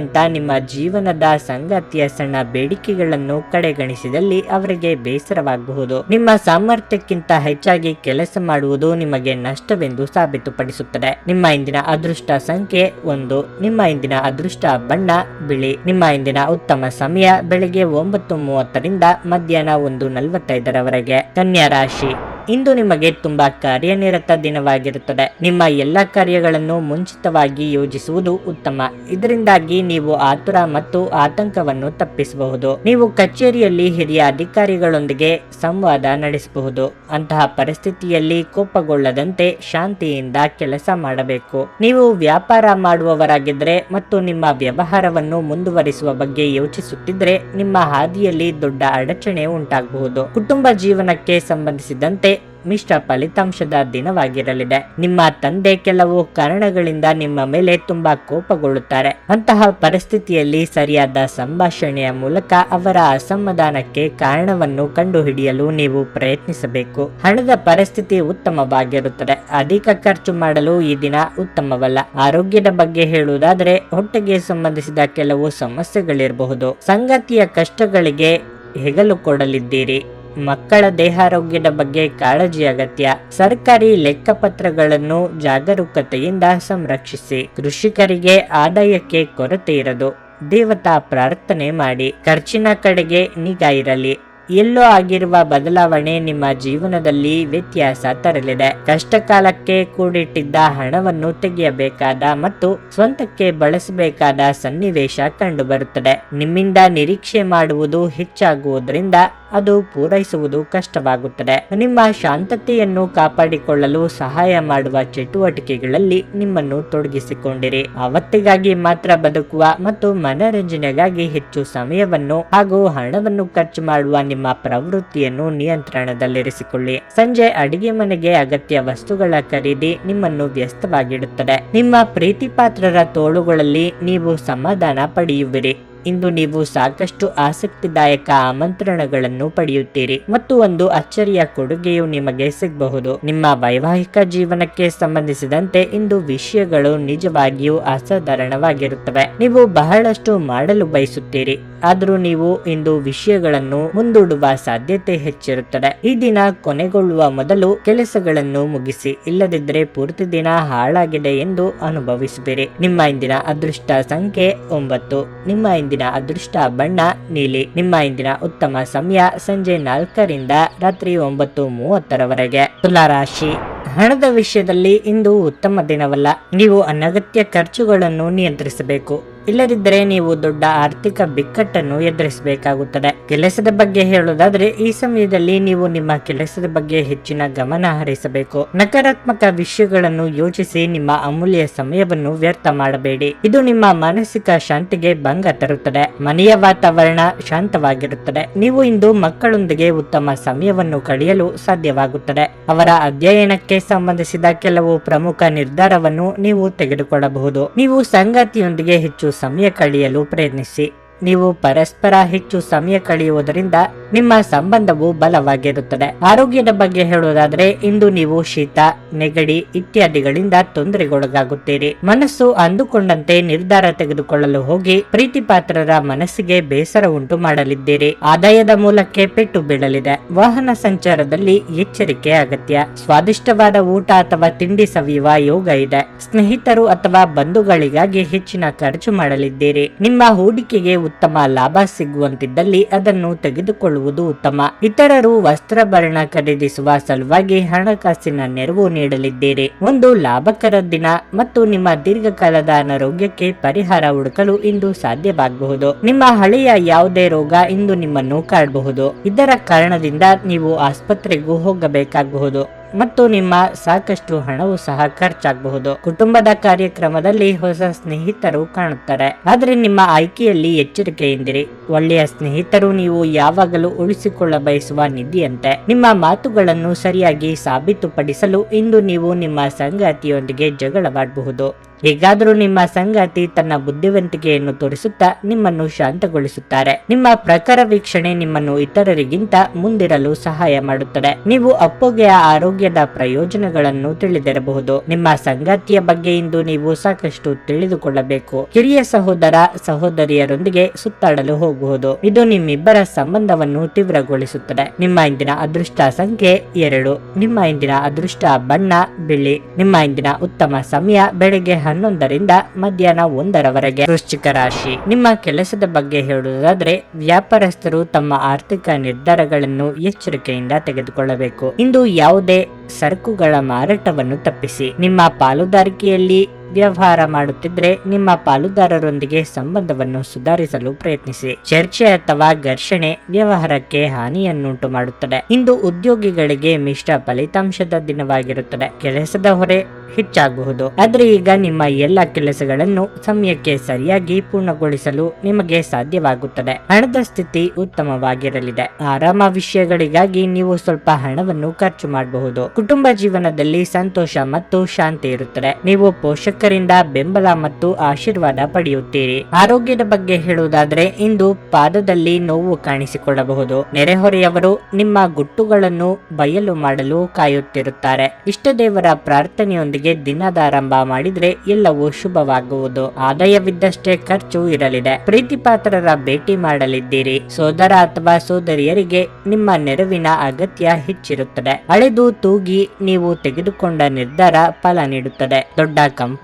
ಅಪ್ಪುಗೆಯಂತ ನಿಮ್ಮ ಜೀವನದ ಸಂಗತಿಯ ಸಣ್ಣ ಬೇಡಿಕೆಗಳನ್ನು ಕಡೆಗಣಿಸಿದಲ್ಲಿ ಅವರಿಗೆ ಬೇಸರವಾಗಬಹುದು ನಿಮ್ಮ ಸಾಮರ್ಥ್ಯಕ್ಕಿಂತ ಹೆಚ್ಚಾಗಿ ಕೆಲಸ ಮಾಡುವುದು ನಿಮಗೆ ನಷ್ಟವೆಂದು ಸಾಬೀತುಪಡಿಸುತ್ತದೆ. ನಿಮ್ಮ ಇಂದಿನ ಅದೃಷ್ಟ ಸಂಖ್ಯೆ ಒಂದು. ನಿಮ್ಮ ಇಂದಿನ ಅದೃಷ್ಟ ಬಣ್ಣ ಬಿಳಿ. ನಿಮ್ಮ ಇಂದಿನ ಉತ್ತಮ ಸಮಯ ಬೆಳಿಗ್ಗೆ ಒಂಬತ್ತು ಮೂವತ್ತರಿಂದ ಮಧ್ಯಾಹ್ನ ಒಂದು ನಲವತ್ತೈದರವರೆಗೆ. ಕನ್ಯಾ ರಾಶಿ ಇಂದು ನಿಮಗೆ ತುಂಬಾ ಕಾರ್ಯನಿರತ ದಿನವಾಗಿರುತ್ತದೆ. ನಿಮ್ಮ ಎಲ್ಲಾ ಕಾರ್ಯಗಳನ್ನು ಮುಂಚಿತವಾಗಿ ಯೋಜಿಸುವುದು ಉತ್ತಮ. ಇದರಿಂದಾಗಿ ನೀವು ಆತುರ ಮತ್ತು ಆತಂಕವನ್ನು ತಪ್ಪಿಸಬಹುದು. ನೀವು ಕಚೇರಿಯಲ್ಲಿ ಹಿರಿಯ ಅಧಿಕಾರಿಗಳೊಂದಿಗೆ ಸಂವಾದ ನಡೆಸಬಹುದು. ಅಂತಹ ಪರಿಸ್ಥಿತಿಯಲ್ಲಿ ಕೋಪಗೊಳ್ಳದಂತೆ ಶಾಂತಿಯಿಂದ ಕೆಲಸ ಮಾಡಬೇಕು. ನೀವು ವ್ಯಾಪಾರ ಮಾಡುವವರಾಗಿದ್ದರೆ ಮತ್ತು ನಿಮ್ಮ ವ್ಯವಹಾರವನ್ನು ಮುಂದುವರಿಸುವ ಬಗ್ಗೆ ಯೋಚಿಸುತ್ತಿದ್ರೆ ನಿಮ್ಮ ಹಾದಿಯಲ್ಲಿ ದೊಡ್ಡ ಅಡಚಣೆ ಉಂಟಾಗಬಹುದು. ಕುಟುಂಬ ಜೀವನಕ್ಕೆ ಸಂಬಂಧಿಸಿದಂತೆ ಮಿಶ್ರ ಫಲಿತಾಂಶದ ದಿನವಾಗಿರಲಿದೆ. ನಿಮ್ಮ ತಂದೆ ಕೆಲವು ಕಾರಣಗಳಿಂದ ನಿಮ್ಮ ಮೇಲೆ ತುಂಬಾ ಕೋಪಗೊಳ್ಳುತ್ತಾರೆ. ಅಂತಹ ಪರಿಸ್ಥಿತಿಯಲ್ಲಿ ಸರಿಯಾದ ಸಂಭಾಷಣೆಯ ಮೂಲಕ ಅವರ ಅಸಮಾಧಾನಕ್ಕೆ ಕಾರಣವನ್ನು ಕಂಡುಹಿಡಿಯಲು ನೀವು ಪ್ರಯತ್ನಿಸಬೇಕು. ಹಣದ ಪರಿಸ್ಥಿತಿ ಉತ್ತಮವಾಗಿರುತ್ತದೆ. ಅಧಿಕ ಖರ್ಚು ಮಾಡಲು ಈ ದಿನ ಉತ್ತಮವಲ್ಲ. ಆರೋಗ್ಯದ ಬಗ್ಗೆ ಹೇಳುವುದಾದರೆ, ಹೊಟ್ಟೆಗೆ ಸಂಬಂಧಿಸಿದ ಕೆಲವು ಸಮಸ್ಯೆಗಳಿರಬಹುದು. ಸಂಗತಿಯ ಕಷ್ಟಗಳಿಗೆ ಹೆಗಲು ಕೊಡಲಿದ್ದೀರಿ. ಮಕ್ಕಳ ದೇಹಾರೋಗ್ಯದ ಬಗ್ಗೆ ಕಾಳಜಿ ಅಗತ್ಯ. ಸರ್ಕಾರಿ ಲೆಕ್ಕಪತ್ರಗಳನ್ನು ಜಾಗರೂಕತೆಯಿಂದ ಸಂರಕ್ಷಿಸಿ. ಕೃಷಿಕರಿಗೆ ಆದಾಯಕ್ಕೆ ಕೊರತೆ ಇರದು. ದೇವತಾ ಪ್ರಾರ್ಥನೆ ಮಾಡಿ. ಖರ್ಚಿನ ಕಡೆಗೆ ನಿಗಾ ಇರಲಿ. ಎಲ್ಲೋ ಆಗಿರುವ ಬದಲಾವಣೆ ನಿಮ್ಮ ಜೀವನದಲ್ಲಿ ವ್ಯತ್ಯಾಸ ತರಲಿದೆ. ಕಷ್ಟ ಕಾಲಕ್ಕೆ ಕೂಡಿಟ್ಟಿದ್ದ ಹಣವನ್ನು ತೆಗೆಯಬೇಕಾದ ಮತ್ತು ಸ್ವಂತಕ್ಕೆ ಬಳಸಬೇಕಾದ ಸನ್ನಿವೇಶ ಕಂಡುಬರುತ್ತದೆ. ನಿಮ್ಮಿಂದ ನಿರೀಕ್ಷೆ ಮಾಡುವುದು ಹೆಚ್ಚಾಗುವುದರಿಂದ ಅದು ಪೂರೈಸುವುದು ಕಷ್ಟವಾಗುತ್ತದೆ. ನಿಮ್ಮ ಶಾಂತತೆಯನ್ನು ಕಾಪಾಡಿಕೊಳ್ಳಲು ಸಹಾಯ ಮಾಡುವ ಚಟುವಟಿಕೆಗಳಲ್ಲಿ ನಿಮ್ಮನ್ನು ತೊಡಗಿಸಿಕೊಂಡಿರಿ. ಅವತ್ತಿಗಾಗಿ ಮಾತ್ರ ಬದುಕುವ ಮತ್ತು ಮನರಂಜನೆಗಾಗಿ ಹೆಚ್ಚು ಸಮಯವನ್ನು ಹಾಗೂ ಹಣವನ್ನು ಖರ್ಚು ಮಾಡುವ ನಿಮ್ಮ ಪ್ರವೃತ್ತಿಯನ್ನು ನಿಯಂತ್ರಣದಲ್ಲಿರಿಸಿಕೊಳ್ಳಿ. ಸಂಜೆ ಅಡಿಗೆ ಮನೆಗೆ ಅಗತ್ಯ ವಸ್ತುಗಳ ಖರೀದಿ ನಿಮ್ಮನ್ನು ವ್ಯಸ್ತವಾಗಿಡುತ್ತದೆ. ನಿಮ್ಮ ಪ್ರೀತಿಪಾತ್ರರ ತೋಳುಗಳಲ್ಲಿ ನೀವು ಸಮಾಧಾನ ಪಡೆಯುವಿರಿ. ಇಂದು ನೀವು ಸಾಕಷ್ಟು ಆಸಕ್ತಿದಾಯಕ ಆಮಂತ್ರಣಗಳನ್ನು ಪಡೆಯುತ್ತೀರಿ ಮತ್ತು ಒಂದು ಅಚ್ಚರಿಯ ಕೊಡುಗೆಯು ನಿಮಗೆ ಸಿಗಬಹುದು. ನಿಮ್ಮ ವೈವಾಹಿಕ ಜೀವನಕ್ಕೆ ಸಂಬಂಧಿಸಿದಂತೆ ಇಂದು ವಿಷಯಗಳು ನಿಜವಾಗಿಯೂ ಅಸಾಧಾರಣವಾಗಿರುತ್ತವೆ. ನೀವು ಬಹಳಷ್ಟು ಮಾಡಲು ಬಯಸುತ್ತೀರಿ, ಆದರೂ ನೀವು ಇಂದು ವಿಷಯಗಳನ್ನು ಮುಂದೂಡುವ ಸಾಧ್ಯತೆ ಹೆಚ್ಚಿರುತ್ತದೆ. ಈ ದಿನ ಕೊನೆಗೊಳ್ಳುವ ಮೊದಲು ಕೆಲಸಗಳನ್ನು ಮುಗಿಸಿ, ಇಲ್ಲದಿದ್ದರೆ ಪೂರ್ತಿ ದಿನ ಹಾಳಾಗಿದೆ ಎಂದು ಅನುಭವಿಸುವಿರಿ. ನಿಮ್ಮ ಇಂದಿನ ಅದೃಷ್ಟ ಸಂಖ್ಯೆ ಒಂಬತ್ತು. ನಿಮ್ಮ ಇಂದಿನ ಅದೃಷ್ಟ ಬಣ್ಣ ನೀಲಿ ನಿಮ್ಮ ಇಂದಿನ ಉತ್ತಮ ಸಮಯ ಸಂಜೆ ನಾಲ್ಕರಿಂದ ರಾತ್ರಿ ಒಂಬತ್ತು ಮೂವತ್ತರವರೆಗೆ. ತುಲಾರಾಶಿ ಹಣದ ವಿಷಯದಲ್ಲಿ ಇಂದು ಉತ್ತಮ ದಿನವಲ್ಲ. ನೀವು ಅನಗತ್ಯ ಖರ್ಚುಗಳನ್ನು ನಿಯಂತ್ರಿಸಬೇಕು. ಇಲ್ಲದಿದ್ದರೆ ನೀವು ದೊಡ್ಡ ಆರ್ಥಿಕ ಬಿಕ್ಕಟ್ಟನ್ನು ಎದುರಿಸಬೇಕಾಗುತ್ತದೆ. ಕೆಲಸದ ಬಗ್ಗೆ ಹೇಳುವುದಾದ್ರೆ, ಈ ಸಮಯದಲ್ಲಿ ನೀವು ನಿಮ್ಮ ಕೆಲಸದ ಬಗ್ಗೆ ಹೆಚ್ಚಿನ ಗಮನ ಹರಿಸಬೇಕು. ನಕಾರಾತ್ಮಕ ವಿಷಯಗಳನ್ನು ಯೋಚಿಸಿ ನಿಮ್ಮ ಅಮೂಲ್ಯ ಸಮಯವನ್ನು ವ್ಯರ್ಥ ಮಾಡಬೇಡಿ. ಇದು ನಿಮ್ಮ ಮಾನಸಿಕ ಶಾಂತಿಗೆ ಭಂಗ ತರುತ್ತದೆ. ಮನೆಯ ವಾತಾವರಣ ಶಾಂತವಾಗಿರುತ್ತದೆ. ನೀವು ಇಂದು ಮಕ್ಕಳೊಂದಿಗೆ ಉತ್ತಮ ಸಮಯವನ್ನು ಕಳೆಯಲು ಸಾಧ್ಯವಾಗುತ್ತದೆ. ಅವರ ಅಧ್ಯಯನಕ್ಕೆ ಸಂಬಂಧಿಸಿದ ಕೆಲವು ಪ್ರಮುಖ ನಿರ್ಧಾರವನ್ನು ನೀವು ತೆಗೆದುಕೊಳ್ಳಬಹುದು. ನೀವು ಸಂಗಾತಿಯೊಂದಿಗೆ ಹೆಚ್ಚು ಸಮಯ ಕಳೆಯಲು ಪ್ರಯತ್ನಿಸಿ. ನೀವು ಪರಸ್ಪರ ಹೆಚ್ಚು ಸಮಯ ಕಳೆಯುವುದರಿಂದ ನಿಮ್ಮ ಸಂಬಂಧವು ಬಲವಾಗಿರುತ್ತದೆ. ಆರೋಗ್ಯದ ಬಗ್ಗೆ ಹೇಳುವುದಾದ್ರೆ, ಇಂದು ನೀವು ಶೀತ, ನೆಗಡಿ ಇತ್ಯಾದಿಗಳಿಂದ ತೊಂದರೆಗೊಳಗಾಗುತ್ತೀರಿ. ಮನಸ್ಸು ಅಂದುಕೊಂಡಂತೆ ನಿರ್ಧಾರ ತೆಗೆದುಕೊಳ್ಳಲು ಹೋಗಿ ಪ್ರೀತಿ ಪಾತ್ರರ ಮನಸ್ಸಿಗೆ ಬೇಸರ ಉಂಟು ಮಾಡಲಿದ್ದೀರಿ. ಆದಾಯದ ಮೂಲಕ್ಕೆ ಪೆಟ್ಟು ಬೀಳಲಿದೆ. ವಾಹನ ಸಂಚಾರದಲ್ಲಿ ಎಚ್ಚರಿಕೆ ಅಗತ್ಯ. ಸ್ವಾದಿಷ್ಟವಾದ ಊಟ ಅಥವಾ ತಿಂಡಿ ಸವಿಯುವ ಯೋಗ ಇದೆ. ಸ್ನೇಹಿತರು ಅಥವಾ ಬಂಧುಗಳಿಗಾಗಿ ಹೆಚ್ಚಿನ ಖರ್ಚು ಮಾಡಲಿದ್ದೀರಿ. ನಿಮ್ಮ ಹೂಡಿಕೆಗೆ ಉತ್ತಮ ಲಾಭ ಸಿಗುವಂತಿದ್ದಲ್ಲಿ ಅದನ್ನು ತೆಗೆದುಕೊಳ್ಳುವುದು ಉತ್ತಮ. ಇತರರು ವಸ್ತ್ರಭರಣ ಖರೀದಿಸುವ ಸಲುವಾಗಿ ಹಣಕಾಸಿನ ನೆರವು ನೀಡಲಿದ್ದೀರಿ. ಒಂದು ಲಾಭಕರ ದಿನ ಮತ್ತು ನಿಮ್ಮ ದೀರ್ಘಕಾಲದ ಅನಾರೋಗ್ಯಕ್ಕೆ ಪರಿಹಾರ ಹುಡುಕಲು ಇಂದು ಸಾಧ್ಯವಾಗಬಹುದು. ನಿಮ್ಮ ಹಳೆಯ ಯಾವುದೇ ರೋಗ ಇಂದು ನಿಮ್ಮನ್ನು ಕಾಡಬಹುದು. ಇದರ ಕಾರಣದಿಂದ ನೀವು ಆಸ್ಪತ್ರೆಗೂ ಹೋಗಬೇಕಾಗಬಹುದು. ಮತ್ತು ನಿಮ್ಮ ಸಾಕಷ್ಟು ಹಣವು ಸಹ ಖರ್ಚಾಗಬಹುದು. ಕುಟುಂಬದ ಕಾರ್ಯಕ್ರಮದಲ್ಲಿ ಹೊಸ ಸ್ನೇಹಿತರು ಕಾಣುತ್ತಾರೆ. ಆದರೆ ನಿಮ್ಮ ಆಯ್ಕೆಯಲ್ಲಿ ಎಚ್ಚರಿಕೆಯಿಂದಿರಿ. ಒಳ್ಳೆಯ ಸ್ನೇಹಿತರು ನೀವು ಯಾವಾಗಲೂ ಉಳಿಸಿಕೊಳ್ಳ ಬಯಸುವ ನಿಧಿಯಂತೆ. ನಿಮ್ಮ ಮಾತುಗಳನ್ನು ಸರಿಯಾಗಿ ಸಾಬೀತುಪಡಿಸಲು ಇಂದು ನೀವು ನಿಮ್ಮ ಸಂಗಾತಿಯೊಂದಿಗೆ ಜಗಳವಾಡಬಹುದು. ಹೇಗಾದರೂ ನಿಮ್ಮ ಸಂಗಾತಿ ತನ್ನ ಬುದ್ಧಿವಂತಿಕೆಯನ್ನು ತೋರಿಸುತ್ತಾ ನಿಮ್ಮನ್ನು ಶಾಂತಗೊಳಿಸುತ್ತಾರೆ. ನಿಮ್ಮ ಪ್ರಕಾರ ವೀಕ್ಷಣೆ ನಿಮ್ಮನ್ನು ಇತರರಿಗಿಂತ ಮುಂದಿರಲು ಸಹಾಯ ಮಾಡುತ್ತದೆ. ನೀವು ಅಪ್ಪುಗೆಯ ಆರೋಗ್ಯದ ಪ್ರಯೋಜನಗಳನ್ನು ತಿಳಿದಿರಬಹುದು. ನಿಮ್ಮ ಸಂಗಾತಿಯ ಬಗ್ಗೆ ಇಂದು ನೀವು ಸಾಕಷ್ಟು ತಿಳಿದುಕೊಳ್ಳಬೇಕು. ಕಿರಿಯ ಸಹೋದರ ಸಹೋದರಿಯರೊಂದಿಗೆ ಸುತ್ತಾಡಲು ಹೋಗುವುದು. ಇದು ನಿಮ್ಮಿಬ್ಬರ ಸಂಬಂಧವನ್ನು ತೀವ್ರಗೊಳಿಸುತ್ತದೆ. ನಿಮ್ಮ ಇಂದಿನ ಅದೃಷ್ಟ ಸಂಖ್ಯೆ ಎರಡು. ನಿಮ್ಮ ಇಂದಿನ ಅದೃಷ್ಟ ಬಣ್ಣ, ಬಿಳಿ. ನಿಮ್ಮ ಇಂದಿನ ಉತ್ತಮ ಸಮಯ, ಬೆಳಗ್ಗೆ ಹನ್ನೊಂದರಿಂದ ಮಧ್ಯಾಹ್ನ ಒಂದರವರೆಗೆ. ವೃಶ್ಚಿಕ ರಾಶಿ. ನಿಮ್ಮ ಕೆಲಸದ ಬಗ್ಗೆ ಹೇಳುವುದಾದ್ರೆ, ವ್ಯಾಪಾರಸ್ಥರು ತಮ್ಮ ಆರ್ಥಿಕ ನಿರ್ಧಾರಗಳನ್ನು ಎಚ್ಚರಿಕೆಯಿಂದ ತೆಗೆದುಕೊಳ್ಳಬೇಕು. ಇಂದು ಯಾವುದೇ ಸರಕುಗಳ ಮಾರಾಟವನ್ನು ತಪ್ಪಿಸಿ. ನಿಮ್ಮ ಪಾಲುದಾರಿಕೆಯಲ್ಲಿ ವ್ಯವಹಾರ ಮಾಡುತ್ತಿದ್ರೆ ನಿಮ್ಮ ಪಾಲುದಾರರೊಂದಿಗೆ ಸಂಬಂಧವನ್ನು ಸುಧಾರಿಸಲು ಪ್ರಯತ್ನಿಸಿ. ಚರ್ಚೆ ಅಥವಾ ಘರ್ಷಣೆ ವ್ಯವಹಾರಕ್ಕೆ ಹಾನಿಯನ್ನುಂಟು ಮಾಡುತ್ತದೆ. ಇಂದು ಉದ್ಯೋಗಿಗಳಿಗೆ ಮಿಶ್ರ ಫಲಿತಾಂಶದ ದಿನವಾಗಿರುತ್ತದೆ. ಕೆಲಸದ ಹೊರೆ ಹೆಚ್ಚಾಗಬಹುದು ಆದ್ರೆ ಈಗ ನಿಮ್ಮ ಎಲ್ಲ ಕೆಲಸಗಳನ್ನು ಸಮಯಕ್ಕೆ ಸರಿಯಾಗಿ ಪೂರ್ಣಗೊಳಿಸಲು ನಿಮಗೆ ಸಾಧ್ಯವಾಗುತ್ತದೆ. ಹಣದ ಸ್ಥಿತಿ ಉತ್ತಮವಾಗಿರಲಿದೆ. ಆರಾಮ ವಿಷಯಗಳಿಗಾಗಿ ನೀವು ಸ್ವಲ್ಪ ಹಣವನ್ನು ಖರ್ಚು ಮಾಡಬಹುದು. ಕುಟುಂಬ ಜೀವನದಲ್ಲಿ ಸಂತೋಷ ಮತ್ತು ಶಾಂತಿ ಇರುತ್ತದೆ. ನೀವು ಪೋಷಕರಿಂದ ಬೆಂಬಲ ಮತ್ತು ಆಶೀರ್ವಾದ ಪಡೆಯುತ್ತೀರಿ. ಆರೋಗ್ಯದ ಬಗ್ಗೆ ಹೇಳುವುದಾದ್ರೆ ಇಂದು ಪಾದದಲ್ಲಿ ನೋವು ಕಾಣಿಸಿಕೊಳ್ಳಬಹುದು. ನೆರೆಹೊರೆಯವರು ನಿಮ್ಮ ಗುಟ್ಟುಗಳನ್ನು ಬಯಲು ಮಾಡಲು ಕಾಯುತ್ತಿರುತ್ತಾರೆ. ಇಷ್ಟ ದೇವರ ಪ್ರಾರ್ಥನೆಯೊಂದಿಗೆ ದಿನದಾರಂಭ ಮಾಡಿದ್ರೆ ಎಲ್ಲವೂ ಶುಭವಾಗುವುದು. ಆದಾಯವಿದ್ದಷ್ಟೇ ಖರ್ಚು ಇರಲಿದೆ. ಪ್ರೀತಿ ಪಾತ್ರರ ಭೇಟಿ ಮಾಡಲಿದ್ದೀರಿ. ಸೋದರ ಅಥವಾ ಸೋದರಿಯರಿಗೆ ನಿಮ್ಮ ನೆರವಿನ ಅಗತ್ಯ ಹೆಚ್ಚಿರುತ್ತದೆ. ಅಳೆದು ತೂಗಿ ನೀವು ತೆಗೆದುಕೊಂಡ ನಿರ್ಧಾರ ಫಲ ನೀಡುತ್ತದೆ. ದೊಡ್ಡ